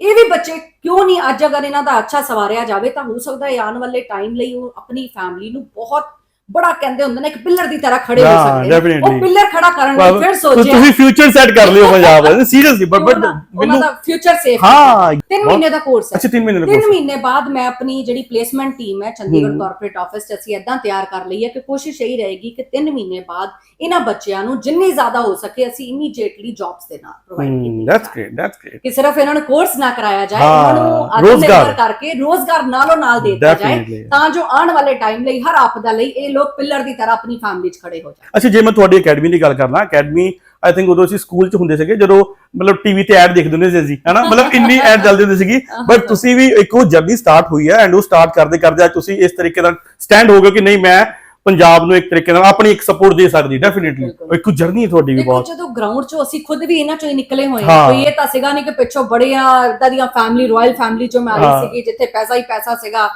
ਇਹ ਵੀ ਬੱਚੇ ਕਿਉਂ ਨਹੀਂ ਅੱਜ ਅਗਰ ਇਹਨਾਂ ਦਾ ਅੱਛਾ ਸਵਾਰਿਆ ਜਾਵੇ ਤਾਂ ਹੋ ਸਕਦਾ ਹੈ ਆਉਣ ਵਾਲੇ ਟਾਈਮ ਲਈ ਉਹ ਆਪਣੀ ਫੈਮਿਲੀ ਨੂੰ ਬਹੁਤ ਬੜਾ ਕਹਿੰਦੇ ਹੁੰਦੇ ਨੇ ਇੱਕ ਪਿੱਲਰ ਦੀ ਤਰ੍ਹਾਂ ਖੜੇ ਹੋ ਹਾਂ, ਸਕਦੇ ਨੇ। definitely. ਉਹ ਪਿੱਲਰ ਖੜਾ ਕਰਨ ਲਈ ਫਿਰ ਸੋਚਿਆ ਤੁਸੀਂ ਫਿਊਚਰ ਸੈੱਟ ਕਰ ਲਿਓ ਪੰਜਾਬ ਦਾ ਸੀਰੀਅਸਲੀ ਬਟ ਬਟ ਉਹਨਾਂ ਮੈਨੂੰ ਦਾ ਫਿਊਚਰ ਸੇਫ ਹਾਂ 3 ਮਹੀਨੇ ਦਾ ਕੋਰਸ ਹੈ ਅੱਛਾ 3 ਮਹੀਨੇ ਦਾ ਤਿੰਨ course। ਮਹੀਨੇ ਬਾਅਦ ਮੈਂ ਆਪਣੀ ਜਿਹੜੀ ਪਲੇਸਮੈਂਟ ਟੀਮ ਹੈ ਚੰਡੀਗੜ੍ਹ। ਕਾਰਪੋਰੇਟ ਆਫਿਸ 'ਚ ਅਸੀਂ ਇਦਾਂ ਤਿਆਰ ਕਰ ਲਈ ਹੈ ਕਿ ਕੋਸ਼ਿਸ਼ ਇਹੀ ਰਹੇਗੀ ਕਿ 3 ਮਹੀਨੇ ਬਾਅਦ ਇਹਨਾਂ ਬੱਚਿਆਂ ਨੂੰ ਜਿੰਨੀ ਜ਼ਿਆਦਾ ਹੋ ਸਕੇ ਅਸੀਂ ਇਮੀਡੀਏਟਲੀ ਜੌਬਸ ਦੇ ਨਾਲ ਪ੍ਰੋਵਾਈਡ ਕੀਤੀ ਦੈਟਸ ਗ੍ਰੇਟ ਦੈਟਸ ਗ੍ਰੇਟ ਕਿ ਸਿਰਫ ਇਹਨਾਂ ਨੂੰ ਕੋਰਸ ਨਾ ਕਰਾਇਆ ਜਾਏ ਇਹਨਾਂ ਨੂੰ ਆਤਮ ਰੋਜ਼ਗਾਰ। ਨਿਰਭਰ ਕਰਕੇ ਰੋਜ਼ਗਾਰ ਨਾਲੋਂ ਨਾਲ ਦੇ ਦਿੱਤਾ ਜਾਏ ਤਾਂ ਜੋ ਆਉਣ ਵਾਲੇ ਟਾਈਮ ਲਈ ਹਰ ਆਪਦਾ ਲਈ ਇਹ ਲੋਕ ਪਿੱਲਰ ਦੀ ਤਰ੍ਹਾਂ ਆਪਣੀ ਫੈਮਿਲੀ 'ਚ ਖੜੇ ਹੋ ਜਾਣ ਅੱਛਾ ਜੇ ਮੈਂ ਤੁਹਾਡੀ ਅਕੈਡਮੀ ਦੀ ਗੱਲ ਕਰਨਾ ਅਕੈਡਮੀ ਆਈ ਥਿੰਕ ਉਦੋਂ ਅਸੀਂ ਸਕੂਲ 'ਚ ਹੁੰਦੇ ਸੀਗੇ ਜਦੋਂ ਮਤਲਬ ਟੀਵੀ ਤੇ ਐਡ ਦੇਖਦੇ ਹੁੰਦੇ ਸੀ ਅਸੀਂ ਹਨਾ? ਮਤਲਬ ਇੰਨੀ ਐਡ ਚੱਲਦੀ ਹੁੰਦੀ ਸੀਗੀ। ਬਟ ਤੁਸੀਂ ਵੀ ਇੱਕ ਉਹ ਜਰਨੀ ਸਟਾਰਟ ਹੋਈ ਹੈ ਐਂਡ ਉਹ ਸਟਾਰਟ ਕਰਦੇ ਕਰਦੇ ਅੱਜ ਤੁਸੀਂ ਇਸ ਤਰੀਕੇ ਨਾਲ ਸਟੈਂਡ ਹੋ ਗਏ ਕਿ ਨਹੀਂ ਮੈਂ ਪੰਜਾਬ ਨੂੰ ਇੱਕ ਤਰੀਕੇ ਨਾਲ ਆਪਣੀ ਇੱਕ ਸਪੋਰਟ ਦੇ ਸਕਦੀ ਡੈਫੀਨਿਟਲੀ। ਇੱਕ ਜਰਨੀ ਤੁਹਾਡੀ ਵੀ ਬਹੁਤ। ਜਦੋਂ ਗਰਾਊਂਡ 'ਚੋਂ ਅਸੀਂ ਖੁਦ ਵੀ ਇਹਨਾਂ 'ਚੋਂ ਹੀ ਨਿਕਲੇ ਹੋਏ ਹਾਂ। ਕੋਈ ਇਹ ਤਾਂ ਸੀਗਾ ਨਹੀਂ ਕਿ ਪਿੱਛੋਂ ਬੜੀਆਂ ਇਦਾਂ ਦੀਆਂ ਫੈਮਿਲੀ ਰਾਇਲ ਫੈਮਿਲੀ 'ਚੋਂ ਮੈਂ। ਆਈ ਸੀਗੀ ਜਿੱਥੇ ਪੈਸਾ ਹੀ ਪੈਸਾ ਸੀਗਾ।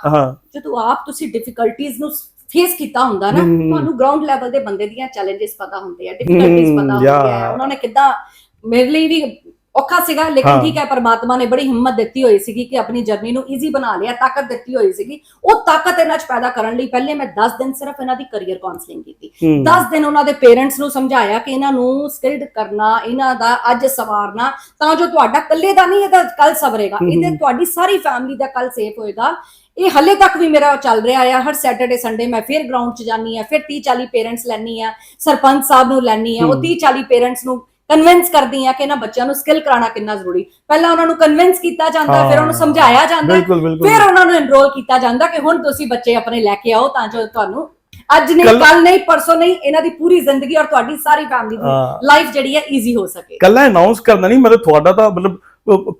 ਜਦੋਂ ਆਪ ਤੁਸੀਂ ਡਿਫਿਕਲਟੀਆਂ ਨੂੰ ਫੇਸ ਕੀਤਾ ਹੁੰਦਾ ਨਾ। ਤੁਹਾਨੂੰ ਗਰਾਊਂਡ ਲੈਵਲ ਦੇ ਬੰਦੇ ਦੀਆਂ ਚੈਲੰਜਸ ਪਤਾ ਹੁੰਦੇ ਆ ਡਿਫਿਕਲਟੀਆਂ ਹਮ, ਪਤਾ yeah. ਆ ਉਹਨਾਂ ਨੇ ਕਿੱਦਾਂ ਮੇਰੇ ਲਈ ਵੀ ਔਖਾ ਸੀਗਾ ਲੇਕਿਨ ਹਾਂ। ਠੀਕ ਹੈ ਪਰਮਾਤਮਾ ਨੇ ਬੜੀ ਹਿੰਮਤ ਦਿੱਤੀ ਹੋਈ ਸੀਗੀ ਕਿ ਆਪਣੀ ਜਰਨੀ ਨੂੰ ਈਜ਼ੀ ਬਣਾ ਲਿਆ ਤਾਕਤ ਦਿੱਤੀ ਹੋਈ ਸੀਗੀ ਉਹ ਤਾਕਤ ਇਹਨਾਂ 'ਚ ਪੈਦਾ ਕਰਨ ਲਈ ਪਹਿਲੇ ਮੈਂ 10 ਦਿਨ ਸਿਰਫ ਇਹਨਾਂ ਦੀ ਕੈਰੀਅਰ ਕਾਉਂਸਲਿੰਗ ਕੀਤੀ ਹੂੰ। 10 ਦਿਨ ਉਹਨਾਂ ਦੇ ਪੇਰੈਂਟਸ ਨੂੰ ਸਮਝਾਇਆ ਕਿ ਇਹਨਾਂ ਨੂੰ ਸਕਿਲਡ ਕਰਨਾ ਇਹਨਾਂ ਦਾ ਅੱਜ ਸਵਾਰਨਾ ਤਾਂ ਜੋ ਤੁਹਾਡਾ ਇਕੱਲੇ ਦਾ ਨਹੀਂ ਇਹਦਾ ਕੱਲ ਸਵਰੇਗਾ। ਇਹਦੇ ਤੁਹਾਡੀ ਸਾਰੀ ਫੈਮਿਲੀ ਦਾ ਕੱਲ ਸੇਫ ਹੋਏਗਾ ਇਹ ਹਲੇ ਤੱਕ ਵੀ ਮੇਰਾ ਚੱਲ ਰਿਹਾ ਆ ਹਰ ਸੈਟਰਡੇ ਸੰਡੇ ਮੈਂ ਫਿਰ ਗਰਾਊਂਡ 'ਚ ਜਾਨੀ ਆ ਫਿਰ 30 40 ਪੇਰੈਂਟਸ ਲੈਣੀ ਆ ਸਰਪੰਚ ਸਾਹਿਬ ਨੂੰ ਲੈਣੀ ਆ ਉਹ ਹਮ। 30 40 ਪੇਰੈਂਟਸ ਨੂੰ ਕਨਵਿੰਸ ਕਰਦੀ ਆ ਕਿ ਇਹਨਾਂ ਬੱਚਿਆਂ ਨੂੰ ਸਕਿੱਲ ਕਰਾਉਣਾ ਕਿੰਨਾ ਜ਼ਰੂਰੀ ਪਹਿਲਾਂ ਉਹਨਾਂ ਨੂੰ ਕਨਵਿੰਸ ਕੀਤਾ ਜਾਂਦਾ। ਫਿਰ ਉਹਨੂੰ ਸਮਝਾਇਆ ਜਾਂਦਾ ਫਿਰ ਉਹਨਾਂ ਨੂੰ ਐਨਰੋਲ ਕੀਤਾ ਜਾਂਦਾ ਕਿ ਹੁਣ ਤੁਸੀਂ ਬੱਚੇ ਆਪਣੇ ਲੈ ਕੇ ਆਓ ਤਾਂ ਜੋ ਤੁਹਾਨੂੰ ਅੱਜ ਨਹੀਂ ਕੱਲ ਨਹੀਂ ਪਰਸੋਂ ਨਹੀਂ ਇਹਨਾਂ ਦੀ ਪੂਰੀ ਜ਼ਿੰਦਗੀ ਔਰ ਤੁਹਾਡੀ ਸਾਰੀ ਫੈਮਿਲੀ ਦੀ। ਲਾਈਫ ਜਿਹੜੀ ਹੈ ਈਜ਼ੀ ਹੋ ਸਕੇ ਕੱਲਾ ਅਨਾਉਂਸ ਕਰਨਾ ਨਹੀਂ ਮਤਲਬ ਤੁਹਾਡਾ ਤਾਂ ਮਤਲਬ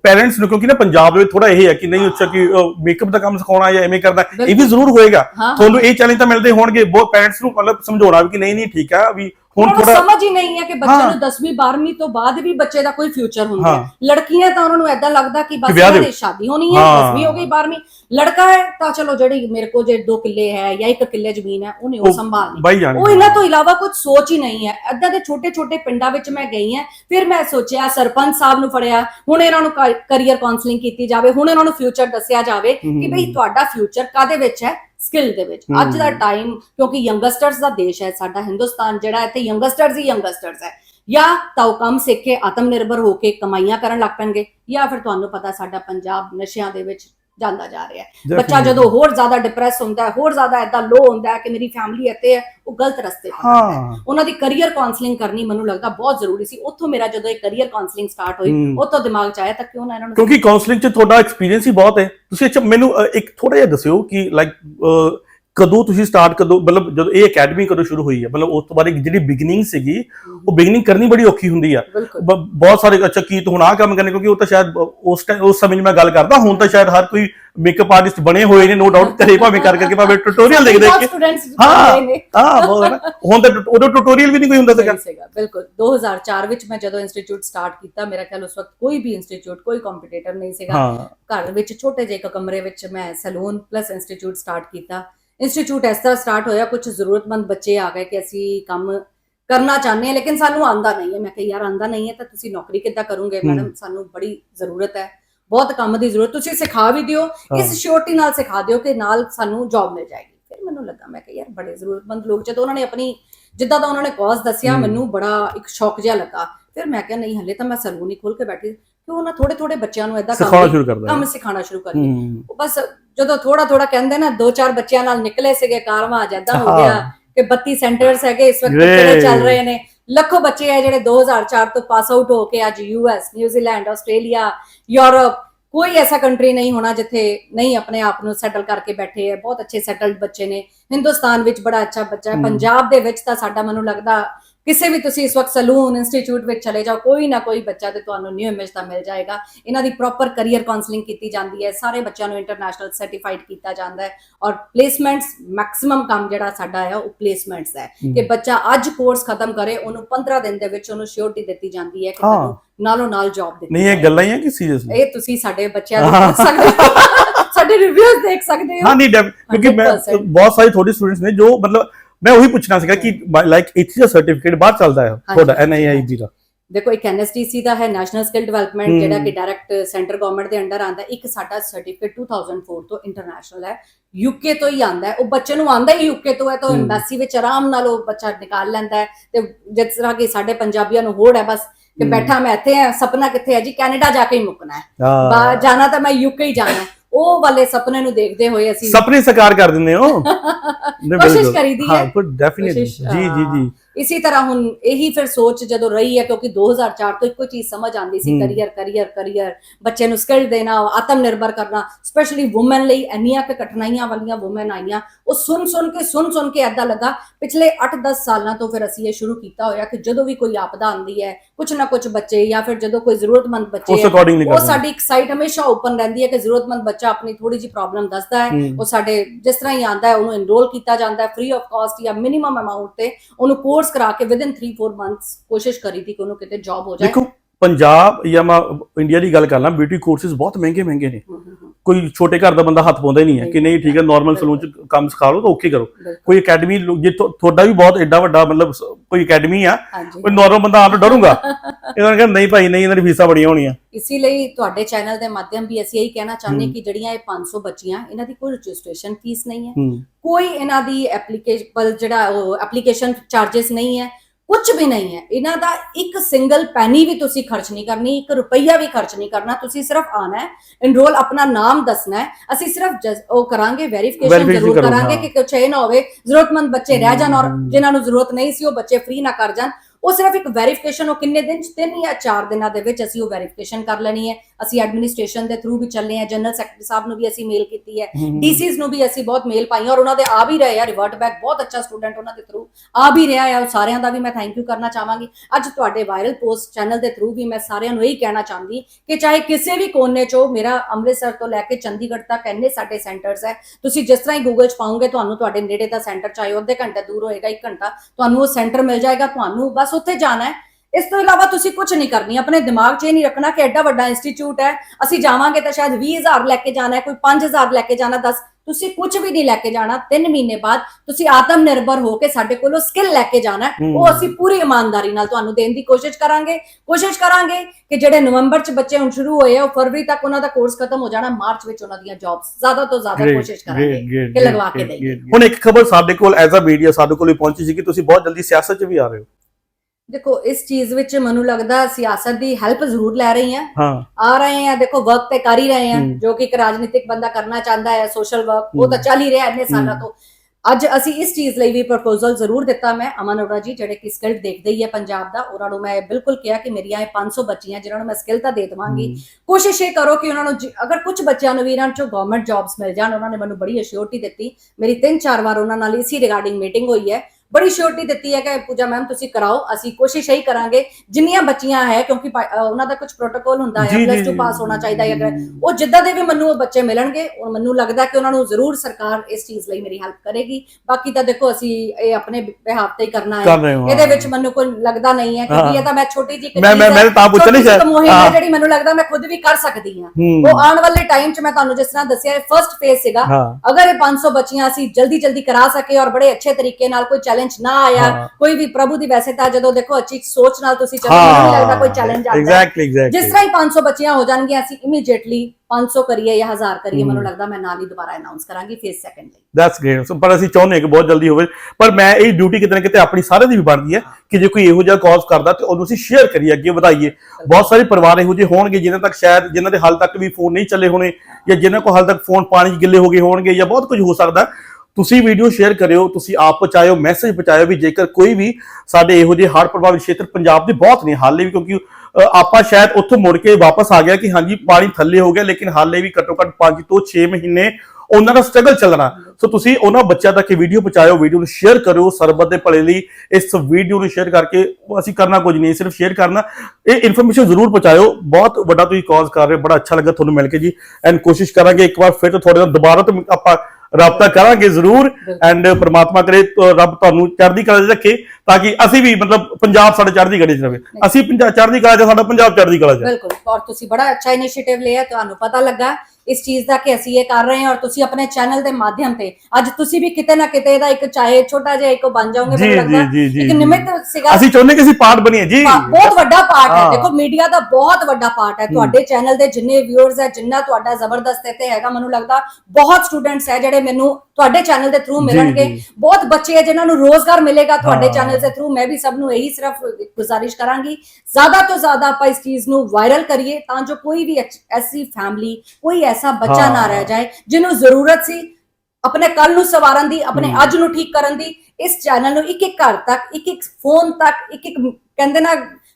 ਪੇਰੈਂਟਸ ਨੂੰ ਕਿਉਂਕਿ ਨਾ ਪੰਜਾਬ ਦੇ ਵਿੱਚ ਥੋੜਾ ਇਹ ਹੈ ਕਿ ਨਹੀਂ ਅੱਛਾ ਕਿ ਮੇਕਅਪ ਦਾ ਕੰਮ ਸਿਖਾਉਣਾ ਜਾਂ ਐਵੇਂ ਕਰਨਾ ਇਹ ਵੀ। ਜ਼ਰੂਰ ਹੋਏਗਾ। ਤੁਹਾਨੂੰ ਇਹ ਚੈਲੰਜ ਤਾਂ ਮਿਲਦੇ ਹੋਣਗੇ ਬਹੁਤ ਪੇਰੈਂਟਸ ਨੂੰ ਮਤਲਬ ਸਮਝਾਉਣਾ ਵੀ ਕਿ ਨਹੀਂ ਨਹੀਂ ਠੀਕ ਆ ਵੀ ਹੁਣ ਥੋੜਾ ਸਮਝ ਹੀ ਨਹੀਂ ਹੈ ਕਿ ਬੱਚੇ। ਨੂੰ 10ਵੀਂ 12ਵੀਂ ਤੋਂ ਬਾਅਦ ਵੀ ਬੱਚੇ ਦਾ ਕੋਈ ਫਿਊਚਰ ਹੁੰਦਾ ਲੜਕੀਆਂ ਤਾਂ ਉਹਨਾਂ ਨੂੰ ਐਦਾਂ ਲੱਗਦਾ ਕਿ ਬਸ ਦਿਓ। ਦੀ ਸ਼ਾਦੀ ਹੋਣੀ ਹੈ ਹਾਂ। 10ਵੀਂ ਹੋ ਗਈ 12ਵੀਂ ਲੜਕਾ ਹੈ ਤਾਂ ਚਲੋ ਜਿਹੜੀ ਮੇਰੇ ਕੋਲ ਜੇ 2 ਕਿੱਲੇ ਹੈ ਜਾਂ 1 ਕਿੱਲੇ ਜ਼ਮੀਨ ਹੈ ਉਹਨੇ ਉਹ ਸੰਭਾਲਣੀ ਉਹ ਇਹਨਾਂ ਤੋਂ ਇਲਾਵਾ ਕੁਝ ਸੋਚ ਹੀ ਨਹੀਂ ਹੈ ਅੱਦਾਂ ਦੇ ਛੋਟੇ ਛੋਟੇ ਪਿੰਡਾਂ ਵਿੱਚ ਮੈਂ ਗਈ ਹਾਂ ਫਿਰ ਮੈਂ ਸੋਚਿਆ ਸਰਪੰਚ ਸਾਹਿਬ ਨੂੰ ਫੜਿਆ ਹੁਣ ਇਹਨਾਂ ਨੂੰ ਕੈਰੀਅਰ ਕਾਉਂਸਲਿੰਗ ਕੀਤੀ ਜਾਵੇ ਹੁਣ ਇਹਨਾਂ ਨੂੰ ਫਿਊਚਰ ਦੱਸਿਆ ਜਾਵੇ ਕਿ। ਭਈ ਤੁਹਾਡਾ ਫਿਊਚਰ ਕਾਦੇ ਵਿੱਚ ਹੈ ਸਕਿੱਲ ਦੇ ਵਿੱਚ। ਅੱਜ ਦਾ ਟਾਈਮ ਕਿਉਂਕਿ ਯੰਗਸਟਰਸ ਦਾ ਦੇਸ਼ ਹੈ ਸਾਡਾ ਹਿੰਦੁਸਤਾਨ ਜਿਹੜਾ ਇੱਥੇ ਯੰਗਸਟਰਸ ਹੀ ਯੰਗਸਟਰਸ ਹੈ ਜਾਂ ਤਾਂ ਉਹ ਕੰਮ ਸਿੱਖ ਕੇ ਆਤਮ ਨਿਰਭਰ ਹੋ ਕੇ ਕਮਾਈਆਂ ਕਰਨ ਲੱਗ ਪੈਣਗੇ ਜਾਂ ਫਿਰ ਤੁਹਾਨੂੰ ਪਤਾ ਸਾਡਾ ਪੰਜਾਬ ਨਸ਼ਿਆਂ ਦੇ ਵਿੱਚ ਜਾਂਦਾ ਜਾ ਰਿਹਾ ਹੈ। ਬੱਚਾ ਜਦੋਂ ਹੋਰ ਜ਼ਿਆਦਾ ਡਿਪਰੈਸ ਹੁੰਦਾ ਹੈ ਹੋਰ ਜ਼ਿਆਦਾ ਐਦਾਂ ਲੋ ਹੁੰਦਾ ਹੈ ਕਿ ਮੇਰੀ ਫੈਮਿਲੀ ਇੱਥੇ ਹੈ ਉਹ ਗਲਤ ਰਸਤੇ ਤੇ ਜਾਂਦਾ ਹੈ। ਉਹਨਾਂ ਦੀ ਕੈਰੀਅਰ ਕਾਉਂਸਲਿੰਗ ਕਰਨੀ ਮੈਨੂੰ ਲੱਗਦਾ ਬਹੁਤ ਜ਼ਰੂਰੀ ਸੀ। ਉੱਥੋਂ ਮੇਰਾ ਜਦੋਂ ਇਹ ਕੈਰੀਅਰ ਕਾਉਂਸਲਿੰਗ ਸਟਾਰਟ ਹੋਈ। ਉੱਥੋਂ ਦਿਮਾਗ 'ਚ ਆਇਆ ਤਾਂ ਕਿਉਂ ਨਾ ਇਹਨਾਂ ਨੂੰ ਕਿਉਂਕਿ ਕਾਉਂਸਲਿੰਗ 'ਚ ਤੁਹਾਡਾ ਐਕਸਪੀਰੀਅੰਸ ਹੀ ਬਹੁਤ ਹੈ। ਤੁਸੀਂ ਅੱਛਾ ਮੈਨੂੰ ਇੱਕ ਥੋੜਾ ਜਿਹਾ ਦੱਸਿਓ ਕਿ ਲਾਈਕ ਕਦੋਂ ਤੁਸੀਂ ਸਟਾਰਟ ਕਦੋਂ ਮਤਲਬ ਜਦੋਂ ਇਹ ਅਕੈਡਮੀ ਕਦੋਂ ਸ਼ੁਰੂ ਹੋਈ ਹੈ? ਮਤਲਬ ਉਸ ਤੋਂ ਬਾਅਦ ਜਿਹੜੀ ਬਿਗਨਿੰਗ ਸੀਗੀ ਉਹ ਬਿਗਨਿੰਗ ਕਰਨੀ ਬੜੀ ਔਖੀ ਹੁੰਦੀ ਆ। ਬਹੁਤ ਸਾਰੇ ਅੱਛਾ ਕੀ ਤੂੰ ਹੁਣ ਆਹ ਕੰਮ ਕਰਨੇ ਕਿਉਂਕਿ ਉਹ ਤਾਂ ਸ਼ਾਇਦ ਉਸ ਟਾਈਮ ਉਸ ਸਮੇਂ ਮੈਂ ਗੱਲ ਕਰਦਾ ਹੁਣ ਤਾਂ ਸ਼ਾਇਦ ਹਰ ਕੋਈ ਮੇਕਅਪ ਆਰਟਿਸਟ ਬਣੇ ਹੋਏ ਨੇ ਨੋ ਡਾਊਟ ਘਰੇ ਭਾਵੇਂ ਕਰ ਕਰਕੇ ਭਾਵੇਂ ਟਿਊਟੋਰੀਅਲ ਦੇਖ ਦੇਖ ਕੇ। ਹਾਂ ਹਾਂ ਬਹੁਤ ਹੁਣ ਤਾਂ ਉਦੋਂ ਟਿਊਟੋਰੀਅਲ ਵੀ ਨਹੀਂ ਕੋਈ ਹੁੰਦਾ ਸੀਗਾ। ਬਿਲਕੁਲ। 2004 ਵਿੱਚ ਮੈਂ ਜਦੋਂ ਇੰਸਟੀਚਿਊਟ ਸਟਾਰਟ ਕੀਤਾ ਮੇਰਾ ਖਿਆਲ ਉਸ ਵਕਤ ਕੋਈ ਵੀ ਇੰਸਟੀਚਿਊਟ ਕੋਈ ਕੰਪੀਟੀਟਰ ਨਹੀਂ ਸੀਗਾ। ਘਰ ਵਿੱਚ ਛੋਟੇ ਜਿਹੇ ਇੱਕ ਕਮਰੇ ਵਿੱਚ ਮੈਂ ਸੈਲੂਨ ਪਲੱਸ ਇੰਸਟੀਚਿਊਟ ਸਟਾਰਟ ਕੀਤਾ। ਇੰਸਟੀਚਿਊਟ ਇਸ ਤਰ੍ਹਾਂ ਸਟਾਰਟ ਹੋਇਆ ਕੁਝ ਜ਼ਰੂਰਤਮੰਦ ਬੱਚੇ ਆ ਗਏ ਕਿ ਅਸੀਂ ਕੰਮ ਕਰਨਾ ਚਾਹੁੰਦੇ ਹਾਂ ਲੇਕਿਨ ਸਾਨੂੰ ਆਂਦਾ ਨਹੀਂ ਹੈ ਮੈਂ ਕਿਹਾ ਯਾਰ ਆਂਦਾ ਨਹੀਂ ਹੈ ਤਾਂ ਤੁਸੀਂ ਨੌਕਰੀ ਕਿੱਦਾਂ ਕਰੋਗੇ। ਮੈਡਮ ਸਾਨੂੰ ਬੜੀ ਜ਼ਰੂਰਤ ਹੈ ਬਹੁਤ ਕੰਮ ਦੀ ਜ਼ਰੂਰਤ ਤੁਸੀਂ ਸਿਖਾ ਵੀ ਦਿਓ। ਇਸ ਸ਼ੋਰਟੀ ਨਾਲ ਸਿਖਾ ਦਿਓ ਕਿ ਨਾਲ ਸਾਨੂੰ ਜੌਬ ਮਿਲ ਜਾਏਗੀ ਫਿਰ ਮੈਨੂੰ ਲੱਗਾ ਮੈਂ ਕਿਹਾ ਯਾਰ ਬੜੇ ਜ਼ਰੂਰਤਮੰਦ ਲੋਕ ਜਦੋਂ ਉਹਨਾਂ ਨੇ ਆਪਣੀ ਜਿੱਦਾਂ ਦਾ ਉਹਨਾਂ ਨੇ ਕਾਜ਼ ਦੱਸਿਆ। ਮੈਨੂੰ ਬੜਾ ਇੱਕ ਸ਼ੌਕ ਜਿਹਾ ਲੱਗਾ ਫਿਰ ਮੈਂ ਕਿਹਾ ਨਹੀਂ ਹਲੇ ਤਾਂ ਮੈਂ ਸੈਲੂਨ ਹੀ ਖੋਲ ਕੇ ਬੈਠੀ ਕਿਉਂ ਨਾ ਥੋੜੇ ਥੋੜੇ ਬੱਚਿਆਂ ਨੂੰ ਏਦਾਂ ਸਿਖਾਉਣਾ ਕੰਮ ਸ਼ੁਰੂ ਕਰਦਾ ਕੰਮ ਸਿਖਾਉਣਾ ਸ਼ੁਰੂ ਕਰ ਦਿੱਤਾ ਬਸ ਜਦੋਂ ਥੋੜਾ ਥੋੜਾ ਕਹਿੰਦੇ ਨਾ ਦੋ ਚਾਰ ਬੱਚਿਆਂ ਨਾਲ ਨਿਕਲੇ ਸੀਗੇ ਕਾਰਵਾ ਜਦਾਂ ਹੋ। ਗਿਆ ਕਿ 32 ਸੈਂਟਰਸ ਹੈਗੇ ਇਸ ਵਕਤ. ਜਿਹੜੇ ਚੱਲ ਰਹੇ ਨੇ? ਲੱਖੋ ਬੱਚੇ ਹੈ ਜਿਹੜੇ 2004 ਤੋਂ ਪਾਸ ਆਊਟ ਹੋ ਕੇ ਅੱਜ ਯੂਐਸ ਨਿਊਜ਼ੀਲੈਂਡ ਆਸਟ੍ਰੇਲੀਆ ਯੂਰਪ ਕੋਈ ਐਸਾ ਕੰਟਰੀ ਨਹੀਂ ਹੋਣਾ ਜਿੱਥੇ ਨਹੀਂ ਆਪਣੇ ਆਪ ਨੂੰ ਸੈਟਲ ਕਰਕੇ ਬੈਠੇ ਹੈ ਬਹੁਤ ਅੱਛੇ ਸੈਟਲਡ ਬੱਚੇ ਨੇ। ਹਿੰਦੁਸਤਾਨ ਵਿੱਚ ਬੜਾ ਅੱਛਾ ਬੱਚਾ ਹੈ। ਪੰਜਾਬ ਦੇ ਵਿੱਚ ਤਾਂ ਸਾਡਾ ਮੈਨੂੰ ਲੱਗਦਾ ਕਿਸੇ ਵੀ ਤੁਸੀਂ ਇਸ ਵਕਤ ਸਲੂਨ ਇੰਸਟੀਚਿਊਟ ਵਿੱਚ ਚਲੇ ਜਾਓ ਕੋਈ ਨਾ ਕੋਈ ਬੱਚਾ ਤੇ ਤੁਹਾਨੂੰ ਨਿਊ ਇਮੇਜ ਤਾਂ ਮਿਲ ਜਾਏਗਾ। ਇਹਨਾਂ ਦੀ ਪ੍ਰੋਪਰ ਕੈਰੀਅਰ ਕਾਉਂਸਲਿੰਗ ਕੀਤੀ ਜਾਂਦੀ ਹੈ। ਸਾਰੇ ਬੱਚਿਆਂ ਨੂੰ ਇੰਟਰਨੈਸ਼ਨਲ ਸਰਟੀਫਾਈਡ ਕੀਤਾ ਜਾਂਦਾ ਹੈ ਔਰ ਪਲੇਸਮੈਂਟਸ ਮੈਕਸਿਮਮ ਕੰਮ ਜਿਹੜਾ ਸਾਡਾ ਹੈ ਉਹ ਪਲੇਸਮੈਂਟਸ ਹੈ। ਕਿ ਬੱਚਾ ਅੱਜ ਕੋਰਸ ਖਤਮ ਕਰੇ ਉਹਨੂੰ 15 ਦਿਨ ਦੇ ਵਿੱਚ ਉਹਨੂੰ ਸ਼ਿਓਰਟੀ ਦਿੱਤੀ ਜਾਂਦੀ ਹੈ ਕਿ। ਤੁਹਾਨੂੰ ਨਾਲੋਂ ਨਾਲ ਜੌਬ ਦਿੱਤੀ ਨਹੀਂ ਇਹ। ਗੱਲਾਂ ਹੀ ਆ ਕਿ ਸੀਰੀਅਸਲੀ ਇਹ ਤੁਸੀਂ ਸਾਡੇ ਬੱਚਿਆਂ ਨੂੰ ਦੇਖ ਸਕਦੇ ਹੋ। ਸਾਡੇ ਰਿਵਿਊਜ਼ ਦੇਖ ਸਕਦੇ ਹੋ। ਹਾਂ ਨਹੀਂ ਕਿਉਂਕਿ ਮੈਂ 100% ਬਹੁਤ ਸਾਰੇ ਤੁਹਾਡੇ ਸਟੂਡੈਂਟਸ ਨੇ ਜੋ ਮਤਲਬ ਮੈਂ ਉਹੀ ਪੁੱਛਣਾ ਸੀਗਾ ਕਿ ਲਾਈਕ ਇੱਥੇ ਦਾ ਸਰਟੀਫਿਕੇਟ ਬਾਹਰ ਚੱਲਦਾ ਹੈ ਤੁਹਾਡਾ ਐਨਆਈਆਈਜੀ ਦਾ ਦੇਖੋ ਇੱਕ ਐਨਐਸਟੀਸੀ ਦਾ ਹੈ ਨੈਸ਼ਨਲ ਸਕਿੱਲ ਡਿਵੈਲਪਮੈਂਟ। ਜਿਹੜਾ ਕਿ ਡਾਇਰੈਕਟ ਸੈਂਟਰ ਗਵਰਨਮੈਂਟ ਦੇ ਅੰਡਰ ਆਂਦਾ ਇੱਕ ਸਾਡਾ ਸਰਟੀਫਿਕੇਟ 2004 ਤੋਂ ਇੰਟਰਨੈਸ਼ਨਲ ਹੈ ਯੂਕੇ ਤੋਂ ਹੀ ਆਂਦਾ ਹੈ ਉਹ ਬੱਚੇ ਨੂੰ ਆਂਦਾ ਹੀ ਯੂਕੇ ਤੋਂ ਹੈ ਤਾਂ। ਐਮਬੈਸੀ ਵਿੱਚ ਆਰਾਮ ਨਾਲ ਉਹ ਬੱਚਾ ਨਿਕਾਲ ਲੈਂਦਾ ਹੈ ਤੇ ਜਿਸ ਤਰ੍ਹਾਂ ਕਿ ਸਾਡੇ ਪੰਜਾਬੀਆਂ ਨੂੰ ਹੋੜ ਹੈ ਬਸ ਕਿ। ਬੈਠਾ ਮੈਂ ਇੱਥੇ ਹਾਂ ਸੁਪਨਾ ਕਿੱਥੇ ਹੈ ਜੀ ਕੈਨੇਡਾ ਜਾ ਕੇ ਹੀ ਮੁੱਕਣਾ ਹੈ ਜਾਣਾ ਤਾਂ ਮੈਂ ਯੂਕੇ ਹੀ ਜਾਣਾ ਹੈ ਉਹ ਵਾਲੇ ਸੁਪਨੇ ਨੂੰ ਦੇਖਦੇ ਹੋਏ ਅਸੀਂ ਸੁਪਨੇ ਸਾਕਾਰ ਕਰ ਦਿੰਦੇ ਹੋ ਕੋਸ਼ਿਸ਼। ਕਰੀਦੀ ਹਾਂ ਹੈ ਡੈਫੀਨਿਟਲੀ ਜੀ ਜੀ। ਜੀ ਇਸੇ ਤਰ੍ਹਾਂ ਹੁਣ ਇਹੀ ਫਿਰ ਸੋਚ ਜਦੋਂ ਰਹੀ ਹੈ ਕਿਉਂਕਿ 2004 ਤੋਂ ਇੱਕੋ ਚੀਜ਼ ਸਮਝ ਆਉਂਦੀ ਸੀ। ਕੈਰੀਅਰ ਕੈਰੀਅਰ ਕੈਰੀਅਰ ਬੱਚੇ ਨੂੰ ਸਕਿੱਲ ਦੇਣਾ ਆਤਮ ਨਿਰਭਰ ਕਰਨਾ ਸਪੈਸ਼ਲੀ ਔਮਨ ਲਈ ਇੰਨੀਆਂ ਕਿ ਕਠਿਨਾਈਆਂ ਵਾਲੀਆਂ ਔਮਨ ਆਈਆਂ ਉਹ ਸੁਣ ਸੁਣ ਕੇ ਸੁਣ ਸੁਣ ਕੇ ਐਦਾਂ ਲੱਗਾ ਪਿਛਲੇ 8-10 ਸਾਲਾਂ ਤੋਂ ਫਿਰ ਅਸੀਂ ਇਹ ਸ਼ੁਰੂ ਕੀਤਾ ਹੋਇਆ ਕਿ ਜਦੋਂ ਵੀ ਕੋਈ ਆਪਦਾ ਆਉਂਦੀ ਹੈ ਕੁਝ ਨਾ ਕੁਝ ਬੱਚੇ ਜਾਂ ਫਿਰ ਜਦੋਂ ਕੋਈ ਜ਼ਰੂਰਤਮੰਦ ਬੱਚੇ ਉਹ ਸਾਡੀ ਇੱਕ ਸਾਈਟ ਹਮੇਸ਼ਾ ਓਪਨ ਰਹਿੰਦੀ ਹੈ ਕਿ ਜ਼ਰੂਰਤਮੰਦ ਬੱਚਾ ਆਪਣੀ ਥੋੜੀ ਜਿਹੀ ਪ੍ਰੋਬਲਮ ਦੱਸਦਾ ਹੈ। ਉਹ ਸਾਡੇ ਜਿਸ ਤਰ੍ਹਾਂ ਹੀ ਆਂਦਾ ਹੈ ਉਹਨੂੰ ਐਨਰੋਲ ਕੀਤਾ ਜਾਂਦਾ ਹੈ ਫ੍ਰੀ ਆਫ ਕਾਸਟ ਜਾਂ ਮਿਨੀਮਮ ਅਮਾਉਂਟ ਤੇ ਉਹਨੂੰ ਕੋਰਸ ਕਰਾ ਕੇ ਵਿਦ ਇਨ 3-4 ਮੰਥਸ ਕੋਸ਼ਿਸ਼ ਕਰੀ ਦੀ ਕਿ ਉਹਨੂੰ ਕਿਤੇ ਜੌਬ ਹੋ ਜਾਏ। ਦੇਖੋ ਪੰਜਾਬ ਜਾਂ ਮੈਂ ਇੰਡੀਆ ਦੀ ਗੱਲ ਕਰ ਲਾਂ ਬਿਊਟੀ ਕੋਰਸਿਸ ਬਹੁਤ ਮਹਿੰਗੇ ਮਹਿੰਗੇ ਨੇ। ਕੋਈ ਛੋਟੇ ਘਰ ਦਾ ਬੰਦਾ ਹੱਥ ਪਾਉਂਦਾ ਹੀ ਨਹੀਂ ਹੈ ਕਿ ਨਹੀਂ ਠੀਕ ਹੈ ਨਾਰਮਲ ਸਲੂਨ ਚ ਕੰਮ ਸਿਖਾ ਲਓ ਤਾਂ ਓਕੇ ਕਰੋ। ਕੋਈ ਅਕੈਡਮੀ ਜੇ ਤੁਹਾਡਾ ਵੀ ਬਹੁਤ ਐਡਾ ਵੱਡਾ ਮਤਲਬ ਕੋਈ ਅਕੈਡਮੀ ਆ ਕੋਈ ਨਾਰਮਲ ਬੰਦਾ ਆਪ ਡਰੂਗਾ। ਇਹਨਾਂ ਨੇ ਕਿਹਾ ਨਹੀਂ ਭਾਈ ਨਹੀਂ ਇਹਨਾਂ ਦੀ ਫੀਸਾਂ ਬੜੀਆਂ ਹੋਣੀਆਂ। ਇਸੇ ਲਈ ਤੁਹਾਡੇ ਚੈਨਲ ਦੇ ਮਾਧਿਅਮ ਵੀ ਅਸੀਂ ਇਹੀ ਕਹਿਣਾ ਚਾਹੁੰਦੇ ਹਾਂ ਕਿ ਜਿਹੜੀਆਂ ਇਹ 500 ਬੱਚੀਆਂ ਇਹਨਾਂ ਦੀ ਕੋਈ ਰਜਿਸਟ੍ਰੇਸ਼ਨ ਫੀਸ ਨਹੀਂ ਹੈ। ਕੋਈ ਇਹਨਾਂ ਦੀ ਐਪਲੀਕੇਸ਼ਨ ਜਿਹੜਾ ਐਪਲੀਕੇਸ਼ਨ ਚਾਰजेस ਨਹੀਂ ਹੈ। ਕੁਝ ਵੀ ਨਹੀਂ ਹੈ। ਇਹਨਾਂ ਦਾ ਇੱਕ ਸਿੰਗਲ ਪੈਨੀ ਵੀ ਤੁਸੀਂ ਖਰਚ ਨਹੀਂ ਕਰਨੀ ਇੱਕ ਰੁਪਈਆ ਵੀ ਖਰਚ ਨਹੀਂ ਕਰਨਾ। ਤੁਸੀਂ ਸਿਰਫ ਆਣਾ ਹੈ ਇਨਰੋਲ ਆਪਣਾ ਨਾਮ ਦੱਸਣਾ ਹੈ। ਅਸੀਂ ਸਿਰਫ ਉਹ ਕਰਾਂਗੇ ਵੈਰੀਫਿਕੇਸ਼ਨ ਜ਼ਰੂਰ ਕਰੋ, ਕਰਾਂਗੇ। ਕਿ ਇਹ ਨਾ ਹੋਵੇ ਜ਼ਰੂਰਤਮੰਦ ਬੱਚੇ ਰਹਿ ਜਾਣ ਔਰ। ਜਿਨ੍ਹਾਂ ਨੂੰ ਜ਼ਰੂਰਤ ਨਹੀਂ ਸੀ ਉਹ ਬੱਚੇ ਫ੍ਰੀ ਨਾ ਕਰ ਜਾਣ। ਉਹ ਸਿਰਫ ਇੱਕ ਵੈਰੀਫਿਕੇਸ਼ਨ ਉਹ ਕਿੰਨੇ ਦਿਨ ਚ ਤਿੰਨ ਜਾਂ ਚਾਰ ਦਿਨਾਂ ਦੇ ਵਿੱਚ ਅਸੀਂ ਉਹ ਵੈਰੀਫਿਕੇਸ਼ਨ ਕਰ ਲੈਣੀ ਹੈ। ਅਸੀਂ ਐਡਮਿਨਿਸਟ੍ਰੇਸ਼ਨ ਦੇ ਥਰੂ ਵੀ ਚੱਲੇ ਆ ਜਨਰਲ ਸੈਕਟਰੀ ਸਾਹਿਬ ਨੂੰ ਵੀ ਅਸੀਂ ਮੇਲ ਕੀਤੀ ਹੈ ਡੀਸੀਜ਼ ਨੂੰ ਵੀ ਅਸੀਂ ਬਹੁਤ ਮੇਲ ਪਾਈਆਂ ਔਰ ਉਹਨਾਂ ਦੇ ਆ ਵੀ ਰਹੇ ਆ ਰਿਵਰਟ ਬੈਕ ਬਹੁਤ ਅੱਛਾ ਸਟੂਡੈਂਟ ਉਹਨਾਂ ਦੇ ਥਰੂ ਆ ਵੀ ਰਿਹਾ ਆ ਸਾਰਿਆਂ ਦਾ ਵੀ ਮੈਂ ਥੈਂਕ ਯੂ ਕਰਨਾ ਚਾਹਾਂਗੀ। ਅੱਜ ਤੁਹਾਡੇ ਵਾਇਰਲ ਪੋਸਟ ਚੈਨਲ ਦੇ ਥਰੂ ਵੀ ਮੈਂ ਸਾਰਿਆਂ ਨੂੰ ਇਹੀ ਕਹਿਣਾ ਚਾਹੁੰਦੀ ਕਿ ਚਾਹੇ ਕਿਸੇ ਵੀ ਕੋਨੇ 'ਚੋਂ ਮੇਰਾ ਅੰਮ੍ਰਿਤਸਰ ਤੋਂ ਲੈ ਕੇ ਚੰਡੀਗੜ੍ਹ ਤੱਕ ਇੰਨੇ ਸਾਡੇ ਸੈਂਟਰਸ ਹੈ ਤੁਸੀਂ ਜਿਸ ਤਰ੍ਹਾਂ ਹੀ ਗੂਗਲ 'ਚ ਪਾਉਂਗੇ ਤੁਹਾਨੂੰ ਤੁਹਾਡੇ ਨੇੜੇ ਦਾ ਸੈਂਟਰ ਚਾਹੇ ਅੱਧੇ ਘੰਟੇ ਦੂਰ ਹੋਏਗਾ 1 ਘੰਟਾ ਤੁਹਾਨੂੰ ਉਹ ਸੈਂਟਰ ਮਿਲ ਜਾਏਗਾ ਤੁਹਾਨੂੰ ਬਸ ਉੱਥੇ ਜਾਣਾ ਹੈ ਇਸ ਤੋਂ ਇਲਾਵਾ ਤੁਸੀਂ ਕੁਝ ਨਹੀਂ ਕਰਨੀ ਆਪਣੇ ਦਿਮਾਗ 'ਚ ਇਹ ਨਹੀਂ ਰੱਖਣਾ ਕਿ ਐਡਾ ਵੱਡਾ ਇੰਸਟੀਚਿਊਟ ਹੈ ਅਸੀਂ ਜਾਵਾਂਗੇ ਤਾਂ ਸ਼ਾਇਦ 20000 ਲੈ ਕੇ ਜਾਣਾ ਹੈ ਕੋਈ 5000 ਲੈ ਕੇ ਜਾਣਾ 10 ਤੁਸੀਂ ਕੁਝ ਵੀ ਨਹੀਂ ਲੈ ਕੇ ਜਾਣਾ 3 ਮਹੀਨੇ ਬਾਅਦ ਤੁਸੀਂ ਆਤਮ ਨਿਰਭਰ ਹੋ ਕੇ ਸਾਡੇ ਕੋਲੋਂ ਸਕਿੱਲ ਲੈ ਕੇ ਜਾਣਾ। ਉਹ ਅਸੀਂ ਪੂਰੀ ਇਮਾਨਦਾਰੀ ਨਾਲ ਤੁਹਾਨੂੰ ਦੇਣ ਦੀ ਕੋਸ਼ਿਸ਼ ਕਰਾਂਗੇ ਕੋਸ਼ਿਸ਼ ਕਰਾਂਗੇ ਕਿ ਜਿਹੜੇ ਨਵੰਬਰ 'ਚ ਬੱਚੇ ਹੁਣ ਸ਼ੁਰੂ ਹੋਏ ਆ ਉਹ ਫਰਵਰੀ ਤੱਕ ਉਹਨਾਂ ਦਾ ਕੋਰਸ ਖਤਮ ਹੋ ਜਾਣਾ ਮਾਰਚ ਵਿੱਚ ਉਹਨਾਂ ਦੀਆਂ ਜੌਬਸ ਜ਼ਿਆਦਾ ਤੋਂ ਜ਼ਿਆਦਾ ਕੋਸ਼ਿਸ਼ ਕਰਾਂਗੇ ਕਿ ਲਗਵਾ ਕੇ ਦੇਈਏ। ਹੁਣ ਇੱਕ ਖਬਰ ਸਾਡੇ ਕੋਲ ਐਜ਼ ਅ ਮੀਡੀਆ ਸਾਡੇ ਕੋਲ ਪਹੁੰਚੀ ਸੀ ਕਿ ਤੁਸੀਂ ਬਹੁਤ ਜਲਦੀ ਸਿਆਸਤ 'ਚ ਵੀ ਆ ਰਹੇ ਹੋ। ਦੇਖੋ ਇਸ ਚੀਜ਼ ਵਿੱਚ ਮੈਨੂੰ ਲੱਗਦਾ ਸਿਆਸਤ ਦੀ ਹੈਲਪ ਜ਼ਰੂਰ ਲੈ ਰਹੀ ਹੈ ਹਾਂ। ਆ ਰਹੇ ਆ ਦੇਖੋ ਵਰਕ ਤੇ ਕਰ ਹੀ ਰਹੇ ਆ ਜੋ ਕਿ ਇੱਕ ਰਾਜਨੀਤਿਕ ਬੰਦਾ ਕਰਨਾ ਚਾਹੁੰਦਾ ਹੈ ਸੋਸ਼ਲ ਵਰਕ ਉਹ ਤਾਂ ਚੱਲ ਹੀ ਰਿਹਾ ਇੰਨੇ ਸਾਲਾਂ ਤੋਂ। ਅੱਜ ਅਸੀਂ ਇਸ ਚੀਜ਼ ਲਈ ਵੀ ਪ੍ਰਪੋਜ਼ਲ ਜ਼ਰੂਰ ਦਿੱਤਾ ਮੈਂ ਅਮਨ ਅਰੋੜਾ ਜੀ ਜਿਹੜੇ ਕਿ ਸਕਿੱਲ ਦੇਖਦੇ ਹੀ ਹੈ ਪੰਜਾਬ ਦਾ ਉਹਨਾਂ ਨੂੰ ਮੈਂ ਬਿਲਕੁਲ ਕਿਹਾ ਕਿ ਮੇਰੀਆਂ ਇਹ 500 ਬੱਚੀਆਂ ਜਿਹਨਾਂ ਨੂੰ ਮੈਂ ਸਕਿੱਲ ਤਾਂ ਦੇ ਦਵਾਂਗੀ ਕੋਸ਼ਿਸ਼ ਇਹ ਕਰੋ ਕਿ ਉਹਨਾਂ ਨੂੰ ਅਗਰ ਕੁਝ ਬੱਚਿਆਂ ਨੂੰ ਵੀ ਇਹਨਾਂ ਚੋਂ ਗਵਰਨਮੈਂਟ ਜੌਬਸ ਮਿਲ ਜਾਣ ਉਹਨਾਂ ਨੇ ਮੈਨੂੰ ਬੜੀ ਅਸ਼ੋਰਟੀ ਦਿੱਤੀ। ਮੇਰੀ 3-4 ਵਾਰ ਉਹਨਾਂ ਨਾਲ ਇਸੇ ਰਿਗਾਰਡਿੰਗ ਮੀਟਿੰਗ ਹੋਈ ਹੈ। ਬੜੀ ਅਸ਼ੋਰਟੀ ਦਿੱਤੀ ਹੈ ਕਿ ਪੂਜਾ ਮੈਮ ਤੁਸੀਂ ਕਰਾਓ ਅਸੀਂ ਕੋਸ਼ਿਸ਼ ਇਹੀ ਕਰਾਂਗੇ ਜਿੰਨੀਆਂ ਬੱਚੀਆਂ ਹੈ ਕਿਉਂਕਿ ਪਾ- ਅਹ ਉਹਨਾਂ ਦਾ ਕੁਝ ਪ੍ਰੋਟੋਕੋਲ ਹੁੰਦਾ ਹੈ ਜੀ, ਪਲੱਸ ਜੀ, 2 ਜੀ। ਪਾਸ ਹੋਣਾ ਚਾਹੀਦਾ ਹੈ ਅਗਰ ਉਹ ਜਿੱਦਾਂ ਦੇ ਵੀ ਮੈਨੂੰ ਉਹ ਬੱਚੇ ਮਿਲਣਗੇ ਉਹ ਮੈਨੂੰ ਲੱਗਦਾ ਕਿ ਉਹਨਾਂ ਨੂੰ ਜ਼ਰੂਰ ਸਰਕਾਰ ਇਸ ਚੀਜ਼ ਲਈ ਮੇਰੀ ਹੈਲਪ ਕਰੇਗੀ। ਬਾਕੀ ਤਾਂ ਦੇਖੋ ਅਸੀਂ ਇਹ ਆਪਣੇ ਬਿਹਾਫ ਤੇ ਹੀ ਕਰਨਾ ਹੈ। ਕਰ ਰਹੇ ਹੋ। ਇਹਦੇ ਵਿੱਚ ਮੈਨੂੰ ਕੋਈ ਲੱਗਦਾ ਨਹੀਂ ਹੈ ਹਾਂ। ਕਿਉਂਕਿ ਇਹ ਤਾਂ ਮੈਂ ਛੋਟੀ ਜਿਹੀ ਮੈਂ ਮੈਂ ਮੈਂ ਤਾਂ ਪੁੱਛ ਨਹੀਂ ਸ਼ਾਇਦ ਸ਼ਾਇਦ ਮੁਹਿੰਮ ਹੈ ਹਾਂ। ਜਿਹੜੀ ਮੈਨੂੰ ਲੱਗਦਾ ਮੈਂ ਖੁਦ ਵੀ ਕਰ ਸਕਦੀ ਹਾਂ। ਹੂੰ, ਉਹ ਆਉਣ ਵਾਲੇ ਟਾਈਮ 'ਚ ਮੈਂ ਤੁਹਾਨੂੰ ਜਿਸ ਤਰ੍ਹਾਂ ਦੱਸਿਆ ਇਹ ਫਰਸਟ ਫੇਜ਼ ਸੀਗਾ। ਹਾਂ। ਅਗਰ ਇਹ 500 ਬੱਚੀਆਂ ਅਸੀਂ ਜਲਦੀ ਜਲਦੀ ਕਰਾ ਸਕੇ ਔਰ ਬੜੇ ਅੱਛੇ ਤਰੀਕੇ ਨਾਲ ਕੋਈ ਚੈਲੰਜ ਨਾ ਆਇਆ। ਕੋਈ ਵੀ ਪ੍ਰਭੂ ਦੀ ਵੈਸੇ ਤਾਂ ਜਦੋਂ ਦੇਖੋ ਅੱਛੀ ਸੋਚ ਨਾਲ ਤੁਸੀਂ ਚੱਲੋ ਮੈਨੂੰ ਨਹੀਂ ਲੱਗਦਾ ਕੋਈ ਚੈਲੰਜ ਆਉਂਦਾ। ਐਗਜ਼ੈਕਟਲੀ ਐਗਜ਼ੈਕਟਲੀ ਜਿਸ ਤਰ੍ਹਾਂ ਹੀ 500 ਬੱਚੀਆਂ ਹੋ ਜਾਣਗੀਆਂ ਅਸੀਂ ਇਮੀਡੀਏਟਲੀ 500 ਕਰੀਏ ਜਾਂ 1000 ਕਰੀਏ। ਮੈਨੂੰ ਲੱਗਦਾ ਮੈਂ ਨਾਲ ਹੀ ਦੁਬਾਰਾ ਅਨਾਉਂਸ ਕਰਾਂਗੀ ਫੇਸ ਸੈਕੰਡ ਲਈ ਦੈਟਸ ਗ੍ਰੇਟ ਪਰ ਅਸੀਂ ਚਾਹੁੰਦੇ ਹਾਂ ਕਿ ਬਹੁਤ ਜਲਦੀ ਹੋਵੇ ਪਰ ਮੈਂ ਇਹ ਡਿਊਟੀ ਕਿਤੇ ਨਾ ਕਿਤੇ ਆਪਣੀ ਸਾਰਿਆਂ ਦੀ ਵੀ ਬਣਦੀ ਹੈ ਕਿ ਜੇ ਕੋਈ ਇਹੋ ਜਿਹਾ ਕਾਜ਼ ਕਰਦਾ ਤੇ ਉਹਨੂੰ ਅਸੀਂ ਸ਼ੇਅਰ ਕਰੀਏ ਅੱਗੇ ਵਧਾਈਏ ਬਹੁਤ ਸਾਰੇ ਪਰਿਵਾਰ ਇਹੋ ਜਿਹੇ ਹੋਣਗੇ ਜਿਨ੍ਹਾਂ ਤੱਕ ਸ਼ਾਇਦ ਜਿਨ੍ਹਾਂ ਦੇ ਹਾਲ ਤੱਕ ਵੀ ਫੋਨ ਨਹੀਂ ਚੱਲੇ ਹੋਣੇ ਜਾਂ ਜਿਨ੍ਹਾਂ ਕੋਲ ਹਾਲ ਤੱਕ ਫੋਨ ਪਾਣੀ 'ਚ ਗਿੱਲੇ ਹੋ ਗਏ ਹੋਣਗੇ ਜਾਂ ਬਹੁਤ ਕੁਝ ਹੋ ਸਕਦਾ ਤੁਸੀਂ ਵੀਡੀਓ ਸ਼ੇਅਰ ਕਰਿਓ, ਤੁਸੀਂ ਆਪ ਪਹੁੰਚਾਇਓ, ਮੈਸੇਜ ਪਹੁੰਚਾਇਓ ਵੀ ਜੇਕਰ ਕੋਈ ਵੀ ਸਾਡੇ ਇਹੋ ਜਿਹੇ ਹੜ੍ਹ ਪ੍ਰਭਾਵਿਤ ਖੇਤਰ ਪੰਜਾਬ ਦੇ ਬਹੁਤ ਨੇ ਹਾਲੇ ਵੀ ਕਿਉਂਕਿ ਆਪਾਂ ਸ਼ਾਇਦ ਉੱਥੋਂ ਮੁੜ ਕੇ ਵਾਪਸ ਆ ਗਿਆ ਕਿ ਹਾਂਜੀ ਪਾਣੀ ਥੱਲੇ ਹੋ ਗਿਆ, ਲੇਕਿਨ ਹਾਲੇ ਵੀ ਘੱਟੋ ਘੱਟ 5 ਤੋਂ 6 ਮਹੀਨੇ ਉਹਨਾਂ ਦਾ ਸਟਰਗਲ ਚੱਲਣਾ। ਸੋ ਤੁਸੀਂ ਉਹਨਾਂ ਬੱਚਿਆਂ ਤੱਕ ਇਹ ਵੀਡੀਓ ਪਹੁੰਚਾਇਓ ਵੀਡੀਓ ਨੂੰ ਸ਼ੇਅਰ ਕਰਿਓ, ਸਰਬਤ ਦੇ ਭਲੇ ਲਈ ਇਸ ਵੀਡੀਓ ਨੂੰ ਸ਼ੇਅਰ ਕਰਕੇ ਅਸੀਂ ਕਰਨਾ ਕੁਝ ਨਹੀਂ, ਸਿਰਫ ਸ਼ੇਅਰ ਕਰਨਾ। ਇਹ ਇਨਫੋਰਮੇਸ਼ਨ ਜ਼ਰੂਰ ਪਹੁੰਚਾਇਓ। ਬਹੁਤ ਵੱਡਾ ਤੁਸੀਂ ਕਾਜ਼ ਕਰ ਰਹੇ ਹੋ, ਬੜਾ ਅੱਛਾ ਲੱਗਾ ਤੁਹਾਨੂੰ ਮਿਲ ਕੇ ਜੀ। ਐਂਡ ਕੋਸ਼ਿਸ਼ ਕਰਾਂਗੇ ਇੱਕ ਵਾਰ ਫਿਰ ਤੋਂ ਤੁਹਾਡੇ ਨਾਲ ਦੁਬਾਰਾ ਤੋਂ ਆਪਾਂ ਰਾਬਤਾ ਕਰਾਂਗੇ ਜ਼ਰੂਰ ਐਂਡ ਪ੍ਰਮਾਤਮਾ ਕਰੇ ਰੱਬ ਤੁਹਾਨੂੰ ਚੜ੍ਹਦੀ ਕਲਾ 'ਚ ਰੱਖੇ ਤਾਂ ਕਿ ਅਸੀਂ ਵੀ ਮਤਲਬ ਪੰਜਾਬ ਸਾਡੇ ਚੜ੍ਹਦੀ ਕਲਾ 'ਚ ਰਵੇ। ਅਸੀਂ ਪੰਜਾਬ ਚੜ੍ਹਦੀ ਕਲਾ 'ਚ ਸਾਡਾ ਪੰਜਾਬ ਚੜ੍ਹਦੀ ਕਲਾ 'ਚ। ਬਿਲਕੁਲ। ਔਰ ਤੁਸੀਂ ਬੜਾ ਅੱਛਾ ਇਨੀਸ਼ੀਏਟਿਵ ਲਿਆ ਤੁਹਾਨੂੰ ਪਤਾ ਲੱਗਾ ਇਸ ਚੀਜ਼ ਦਾ ਕਿ ਅਸੀਂ ਇਹ ਕਰ ਰਹੇ ਹਾਂ ਔਰ ਤੁਸੀਂ ਆਪਣੇ ਚੈਨਲ ਦੇ ਮਾਧਿਅਮ ਤੇ ਅੱਜ ਤੁਸੀਂ ਵੀ ਕਿਤੇ ਨਾ ਕਿਤੇ ਇਹਦਾ ਇੱਕ ਚਾਹੇ ਛੋਟਾ ਜਿਹਾ ਇੱਕ ਬਣ ਜਾਓਗੇ ਮੈਨੂੰ ਲੱਗਦਾ ਇੱਕ। ਨਿਮਿਤ ਸੀਗਾ ਅਸੀਂ ਚਾਹੁੰਦੇ ਕਿ ਅਸੀਂ ਪਾਰਟ ਬਣੀਏ ਜੀ ਬਹੁਤ ਵੱਡਾ ਪਾਰਟ ਹੈ। ਦੇਖੋ ਮੀਡੀਆ ਦਾ ਬਹੁਤ ਵੱਡਾ ਪਾਰਟ ਹੈ ਤੁਹਾਡੇ ਚੈਨਲ ਦੇ ਜਿੰਨੇ ਵਿਊਅਰਸ ਹੈ ਜਿੰਨਾ ਤੁਹਾਡਾ ਜ਼ਬਰਦਸਤ ਇੱਥੇ ਹੈਗਾ ਮੈਨੂੰ ਲੱਗਦਾ ਬਹੁਤ ਸਟੂਡੈਂਟਸ ਹੈ ਜਿਹੜੇ ਮੈਨੂੰ ਤੁਹਾਡੇ ਚੈਨਲ ਦੇ ਥਰੂ ਮਿਲਣਗੇ। ਬਹੁਤ ਬੱਚੇ ਹੈ ਜਿਨ੍ਹਾਂ ਨੂੰ ਰੋਜ਼ਗਾਰ ਮਿਲੇਗਾ ਤੁਹਾਡੇ। ਚੈਨਲ ਦੇ ਥਰੂ ਮੈਂ ਵੀ ਸਭ ਨੂੰ ਇਹੀ ਸਿਰਫ ਗੁਜ਼ਾਰਿਸ਼ ਕਰਾਂਗੀ ਜ਼ਿਆਦਾ ਤੋਂ ਜ਼ਿਆਦਾ ਆਪਾਂ ਇਸ ਚੀਜ਼ ਨੂੰ ਵਾਇਰਲ ਕਰੀਏ ਤਾਂ ਜੋ ਕੋਈ ਵੀ ਐਸੀ ਫੈਮਿਲੀ ਕੋਈ ਐਸਾ ਬੱਚਾ। ਨਾ ਰਹਿ ਜਾਏ ਜਿਹਨੂੰ ਜ਼ਰੂਰਤ ਸੀ ਆਪਣੇ ਕੱਲ ਨੂੰ ਸਵਾਰਨ ਦੀ ਆਪਣੇ। ਅੱਜ ਨੂੰ ਠੀਕ ਕਰਨ ਦੀ ਇਸ ਚੈਨਲ ਨੂੰ ਇੱਕ ਇੱਕ ਘਰ ਤੱਕ ਇੱਕ ਇੱਕ ਫੋਨ ਤੱਕ ਇੱਕ ਇੱਕ ਕਹਿੰਦੇ ਨਾ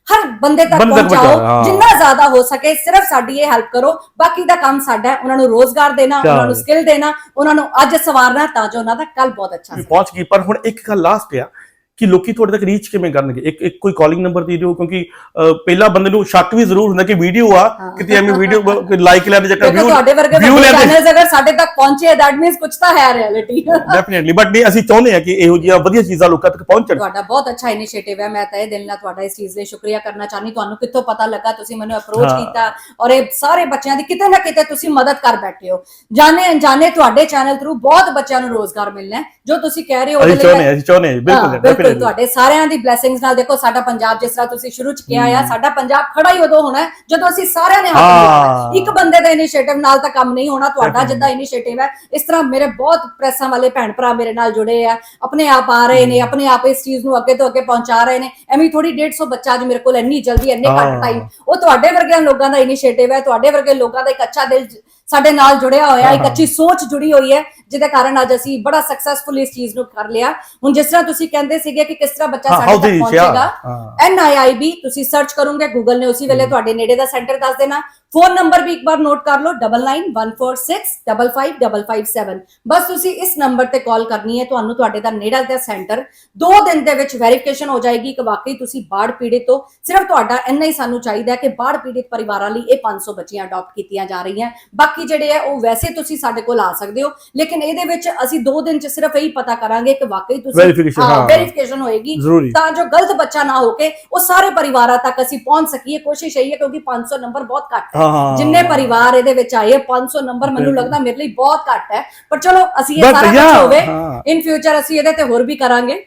ਹਰ ਬੰਦੇ ਤੱਕ ਪਹੁੰਚਾਓ। ਜਿੰਨਾ ਜ਼ਿਆਦਾ ਹੋ ਸਕੇ ਸਿਰਫ ਸਾਡੀ ਇਹ ਹੈਲਪ ਕਰੋ ਬਾਕੀ ਦਾ ਕੰਮ ਸਾਡਾ ਹੈ ਉਹਨਾਂ ਨੂੰ ਰੋਜ਼ਗਾਰ ਦੇਣਾ ਉਹਨਾਂ ਨੂੰ। ਸਕਿੱਲ ਦੇਣਾ ਉਹਨਾਂ ਨੂੰ ਅੱਜ ਸਵਾਰਨਾ ਤਾਂ ਜੋ ਉਹਨਾਂ ਦਾ ਕੱਲ ਬਹੁਤ ਅੱਛਾ ਪਹੁੰਚ ਗਈ ਪਰ ਹੁਣ ਇੱਕ ਗੱਲ ਲਾਸਟ ਆ ਕਿ ਲੋਕੀ ਤੁਹਾਡੇ ਤੱਕ ਰੀਚ ਕਿਵੇਂ ਕਰਨਗੇ? ਇੱਕ ਇੱਕ ਕੋਈ ਕਾਲਿੰਗ ਨੰਬਰ ਦੇ ਦਿਓ ਕਿਉਂਕਿ ਪਹਿਲਾਂ ਬੰਦੇ ਨੂੰ ਸ਼ੱਕ ਵੀ ਜ਼ਰੂਰ ਹੁੰਦਾ ਕਿ ਵੀਡੀਓ ਆ। ਕਿਤੇ ਐਵੇਂ ਵੀਡੀਓ ਲਾਈਕ ਲੈਣ ਦੇ ਚੱਕਰ ਦੇਖੋ ਤੁਹਾਡੇ ਵਰਗੇ ਚੈਨਲਸ ਅਗਰ ਸਾਡੇ ਤੱਕ ਪਹੁੰਚੇ ਦੈਟ ਮੀਨਸ ਕੁਝ ਤਾਂ ਹੈ ਰਿਐਲਿਟੀ ਡੈਫੀਨਿਟਲੀ ਬਟ ਨਹੀਂ ਅਸੀਂ ਚਾਹੁੰਦੇ ਹਾਂ ਕਿ ਇਹੋ ਜਿਹੀਆਂ ਵਧੀਆ ਚੀਜ਼ਾਂ ਲੋਕਾਂ ਤੱਕ ਪਹੁੰਚਣ। ਤੁਹਾਡਾ ਬਹੁਤ ਅੱਛਾ ਇਨੀਸ਼ੀਏਟਿਵ ਹੈ ਮੈਂ ਤਹਿ ਦਿਲ ਨਾਲ ਤੁਹਾਡਾ ਇਸ ਚੀਜ਼ ਲਈ ਸ਼ੁਕਰੀਆ ਕਰਨਾ ਚਾਹਨੀ ਤੁਹਾਨੂੰ ਕਿੱਥੋਂ ਪਤਾ ਲੱਗਾ ਤੁਸੀਂ ਮੈਨੂੰ ਅਪਰੋਚ। ਕੀਤਾ ਔਰ ਇਹ ਸਾਰੇ ਬੱਚਿਆਂ ਦੀ ਕਿਤੇ ਨਾ ਕਿਤੇ ਤੁਸੀਂ ਮਦਦ ਕਰ ਬੈਠੇ ਹੋ। ਜਾਣੇ ਅਣਜਾਣੇ ਤੁਹਾਡੇ ਚੈਨਲ ਥਰੂ ਬਹੁਤ ਬੱਚਿਆਂ ਨੂੰ ਰੋਜ਼ਗਾਰ ਮਿਲਣਾ ਹੈ ਜੋ ਤੁਸੀਂ ਕਹਿ ਰਹੇ ਹੋ ਅਸੀਂ ਉਹਦੇ ਚਾਹੁੰਦੇ ਲਈ ਅਸੀਂ ਚਾਹੁੰਦੇ ਹਾਂ, ਬਿਲਕੁਲ definitely। ਤੁਹਾਡੇ ਸਾਰਿਆਂ ਦੀ ਬਲੇਸਿੰਗਸ ਨਾਲ ਦੇਖੋ ਸਾਡਾ ਪੰਜਾਬ ਜਿਸ ਤਰ੍ਹਾਂ ਤੁਸੀਂ ਸ਼ੁਰੂ ਚ ਕਿਹਾ ਆ ਸਾਡਾ ਪੰਜਾਬ ਖੜਾ ਹੀ ਉਦੋਂ ਹੋਣਾ ਜਦੋਂ ਅਸੀਂ ਸਾਰਿਆਂ ਨੇ ਹੱਥ। ਮਿਲਾਉਣਾ। ਇੱਕ ਬੰਦੇ ਦਾ ਇਨੀਸ਼ੀਏਟਿਵ ਨਾਲ ਤਾਂ ਕੰਮ ਨਹੀਂ ਹੋਣਾ ਤੁਹਾਡਾ। ਜਿੱਦਾਂ ਇਨੀਸ਼ੀਏਟਿਵ ਹੈ ਇਸ ਤਰ੍ਹਾਂ ਮੇਰੇ ਬਹੁਤ ਪ੍ਰੈਸਾਂ ਵਾਲੇ ਭੈਣ ਭਰਾ ਮੇਰੇ ਨਾਲ ਜੁੜੇ ਆ ਆਪਣੇ ਆਪ ਆ ਰਹੇ ਨੇ ਆਪਣੇ ਆਪ ਇਸ ਚੀਜ਼ ਨੂੰ ਅੱਗੇ ਤੋਂ ਅੱਗੇ ਪਹੁੰਚਾ ਰਹੇ ਨੇ ਐਵੇਂ ਥੋੜੀ 150 ਬੱਚਾ ਅੱਜ ਮੇਰੇ ਕੋਲ ਇੰਨੀ ਜਲਦੀ ਇੰਨੇ। ਘੱਟ ਟਾਈਮ ਉਹ ਤੁਹਾਡੇ ਵਰਗਿਆਂ ਲੋਕਾਂ ਦਾ ਇਨੀਸ਼ੀਏਟਿਵ ਹੈ ਤੁਹਾਡੇ ਵਰਗੇ ਲੋਕਾਂ ਦਾ ਇੱਕ ਅੱਛਾ ਦਿਲ ਸਾਡੇ ਨਾਲ ਜੁੜਿਆ ਹੋਇਆ ਇੱਕ। ਅੱਛੀ ਸੋਚ ਜੁੜੀ ਹੋਈ ਹੈ ਜਿਹਦੇ ਕਾਰਨ ਅੱਜ ਅਸੀਂ ਬੜਾ ਸਕਸੈਸਫੁਲ ਇਸ ਚੀਜ਼ ਨੂੰ ਕਰ ਲਿਆ। ਹੁਣ ਜਿਸ ਤਰ੍ਹਾਂ ਤੁਸੀਂ ਕਹਿੰਦੇ ਸੀਗੇ ਕਿ ਕਿਸ ਤਰ੍ਹਾਂ ਬੱਚਾ ਸਾਡੇ ਤੱਕ ਦੀ ਪਹੁੰਚੇਗਾ NIIB ਤੁਸੀਂ ਸਰਚ ਕਰੋਗੇ ਗੂਗਲ ਨੇ ਉਸੇ ਵੇਲੇ ਤੁਹਾਡੇ ਨੇੜੇ ਦਾ ਸੈਂਟਰ ਦੱਸ ਦੇਣਾ। ਫੋਨ ਨੰਬਰ ਵੀ ਇੱਕ ਵਾਰ ਨੋਟ ਕਰ ਲਓ 9914655557 ਬਸ ਤੁਸੀਂ ਇਸ ਨੰਬਰ ਤੇ ਕਾਲ ਕਰਨੀ ਹੈ ਤੁਹਾਨੂੰ ਤੁਹਾਡੇ ਦਾ ਨੇੜਾ ਦਾ ਸੈਂਟਰ 2 ਦਿਨ ਦੇ ਵਿੱਚ ਵੈਰੀਫਿਕੇਸ਼ਨ ਹੋ ਜਾਏਗੀ ਕਿ ਵਾਕਈ ਤੁਸੀਂ ਬਾੜ ਪੀੜਿਤ ਹੋ। ਸਿਰਫ ਤੁਹਾਡਾ ਇੰਨਾ ਹੀ ਸਾਨੂੰ ਚਾਹੀਦਾ ਹੈ ਕਿ ਬਾੜ ਪੀੜਿਤ ਪਰਿਵਾਰਾਂ ਲਈ ਇਹ 500 ਬੱਚੀਆਂ ਅਡਾਪਟ ਕੀਤੀਆਂ ਜਾ ਰਹੀਆਂ। ਬਾਕੀ ਜਿਹੜੇ ਹੈ ਉਹ ਵੈਸੇ ਤੁਸੀਂ ਸਾਡੇ ਕੋਲ ਆ ਸਕਦੇ ਹੋ। ਲੇਕਿਨ ਇਹਦੇ ਵਿੱਚ ਅਸੀਂ 2 ਦਿਨ ਚ ਸਿਰਫ ਇਹੀ ਪਤਾ ਕਰਾਂਗੇ ਕਿ ਵਾਕਈ ਤੁਸੀਂ ਹਾਂ। ਵੈਰੀਫਿਕੇਸ਼ਨ ਹੋਏਗੀ। ਤਾਂ ਜੋ ਗਲਤ ਬੱਚਾ ਨਾ ਹੋ ਕੇ ਉਹ ਸਾਰੇ ਪਰਿਵਾਰਾਂ ਤੱਕ ਅਸੀਂ ਪਹੁੰਚ ਸਕੀਏ। ਕੋਸ਼ਿਸ਼ ਹੈ ਕਿਉਂਕਿ 500 ਨੰਬਰ ਬਹੁਤ ਘੱਟ ਹੈ। ਜਿੰਨੇ ਪਰਿਵਾਰ ਇਹਦੇ ਵਿੱਚ ਆਏ 500 ਨੰਬਰ ਮੈਨੂੰ। ਲੱਗਦਾ ਮੇਰੇ ਲਈ ਬਹੁਤ ਘੱਟ ਹੈ। ਪਰ ਚਲੋ ਅਸੀਂ ਇਹ ਸਾਰਾ ਕੁਝ ਹੋਵੇ। ਇਨ ਫਿਊਚਰ ਅਸੀਂ ਇਹਦੇ ਤੇ ਹੋਰ ਵੀ ਕਰਾਂਗੇ।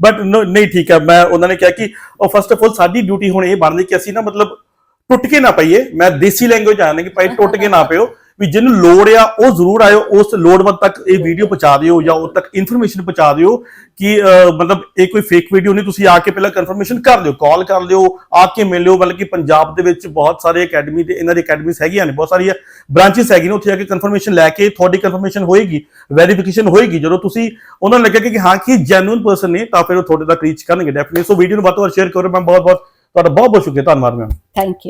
ਬਟ ਨਹੀਂ ਠੀਕ ਹੈ। ਮੈਂ ਉਹਨਾਂ ਨੇ ਕਿਹਾ ਕਿ ਉਹ ਫਸਟ ਆਫ ਆਲ ਸਾਡੀ ਡਿਊਟੀ ਹੁਣ ਇਹ ਬਣਦੀ ਕਿ ਅਸੀਂ ਨਾ ਮਤਲਬ ਟੁੱਟ ਕੇ ਨਾ ਪਈਏ। ਮੈਂ ਦੇਸੀ ਲੈਂਗੁਏਜ ਆਉਂਦੇ ਕਿ ਭਾਈ ਟੁੱਟ ਕੇ ਨਾ ਪਿਓ। ਵੀ ਜਿਹਨੂੰ ਲੋੜ ਆ, ਉਹ ਜ਼ਰੂਰ ਆਇਓ, ਉਸ ਲੋੜਵੰਦ ਤੱਕ ਇਹ ਵੀਡੀਓ ਪਹੁੰਚਾ ਦਿਓ ਜਾਂ ਉਹ ਤੱਕ ਇਨਫੋਰਮੇਸ਼ਨ ਪਹੁੰਚਾ ਦਿਓ ਕਿ ਮਤਲਬ ਇਹ ਕੋਈ ਫੇਕ ਵੀਡੀਓ ਨਹੀਂ, ਤੁਸੀਂ ਆ ਕੇ ਪਹਿਲਾਂ ਕਨਫਰਮੇਸ਼ਨ ਕਰ ਲਿਓ ਕਾਲ ਕਰ ਲਿਓ, ਆ ਕੇ ਮਿਲ ਲਿਓ, ਬਲਕਿ ਪੰਜਾਬ ਦੇ ਵਿੱਚ ਬਹੁਤ ਸਾਰੇ ਅਕੈਡਮੀ ਦੇ, ਇਹਨਾਂ ਦੀ ਅਕੈਡਮੀਜ਼ ਹੈਗੀਆਂ ਨੇ, ਬਹੁਤ ਸਾਰੀਆਂ ਬ੍ਰਾਂਚਸ ਹੈਗੀਆਂ ਨੇ, ਉੱਥੇ ਆ ਕੇ ਕਨਫਰਮੇਸ਼ਨ ਲੈ ਕੇ ਤੁਹਾਡੀ ਕਨਫਰਮੇਸ਼ਨ ਹੋਏਗੀ ਵੈਰੀਫਿਕੇਸ਼ਨ ਹੋਏਗੀ, ਜਦੋਂ ਤੁਸੀਂ ਉਹਨਾਂ ਨੂੰ ਲੱਗੇਗਾ ਕਿ ਹਾਂ, ਕਿ ਜੈਨੂਇਨ ਪਰਸਨ ਨੇ, ਤਾਂ ਫਿਰ ਉਹ ਤੁਹਾਡੇ ਤੱਕ ਰੀਚ ਕਰਨਗੇ ਡੈਫੀਨਿਟਲੀ ਸੋ ਵੀਡੀਓ ਨੂੰ ਵੱਧ ਤੋਂ ਵੱਧ ਸ਼ੇਅਰ ਕਰੋ, ਮੈਂ ਬਹੁਤ ਬਹੁਤ ਤੁਹਾਡਾ ਬਹੁਤ ਬਹੁਤ ਸ਼ੁਕਰੀਆ, ਧੰਨਵਾਦ ਮੈਮ ਥੈਂਕ ਯੂ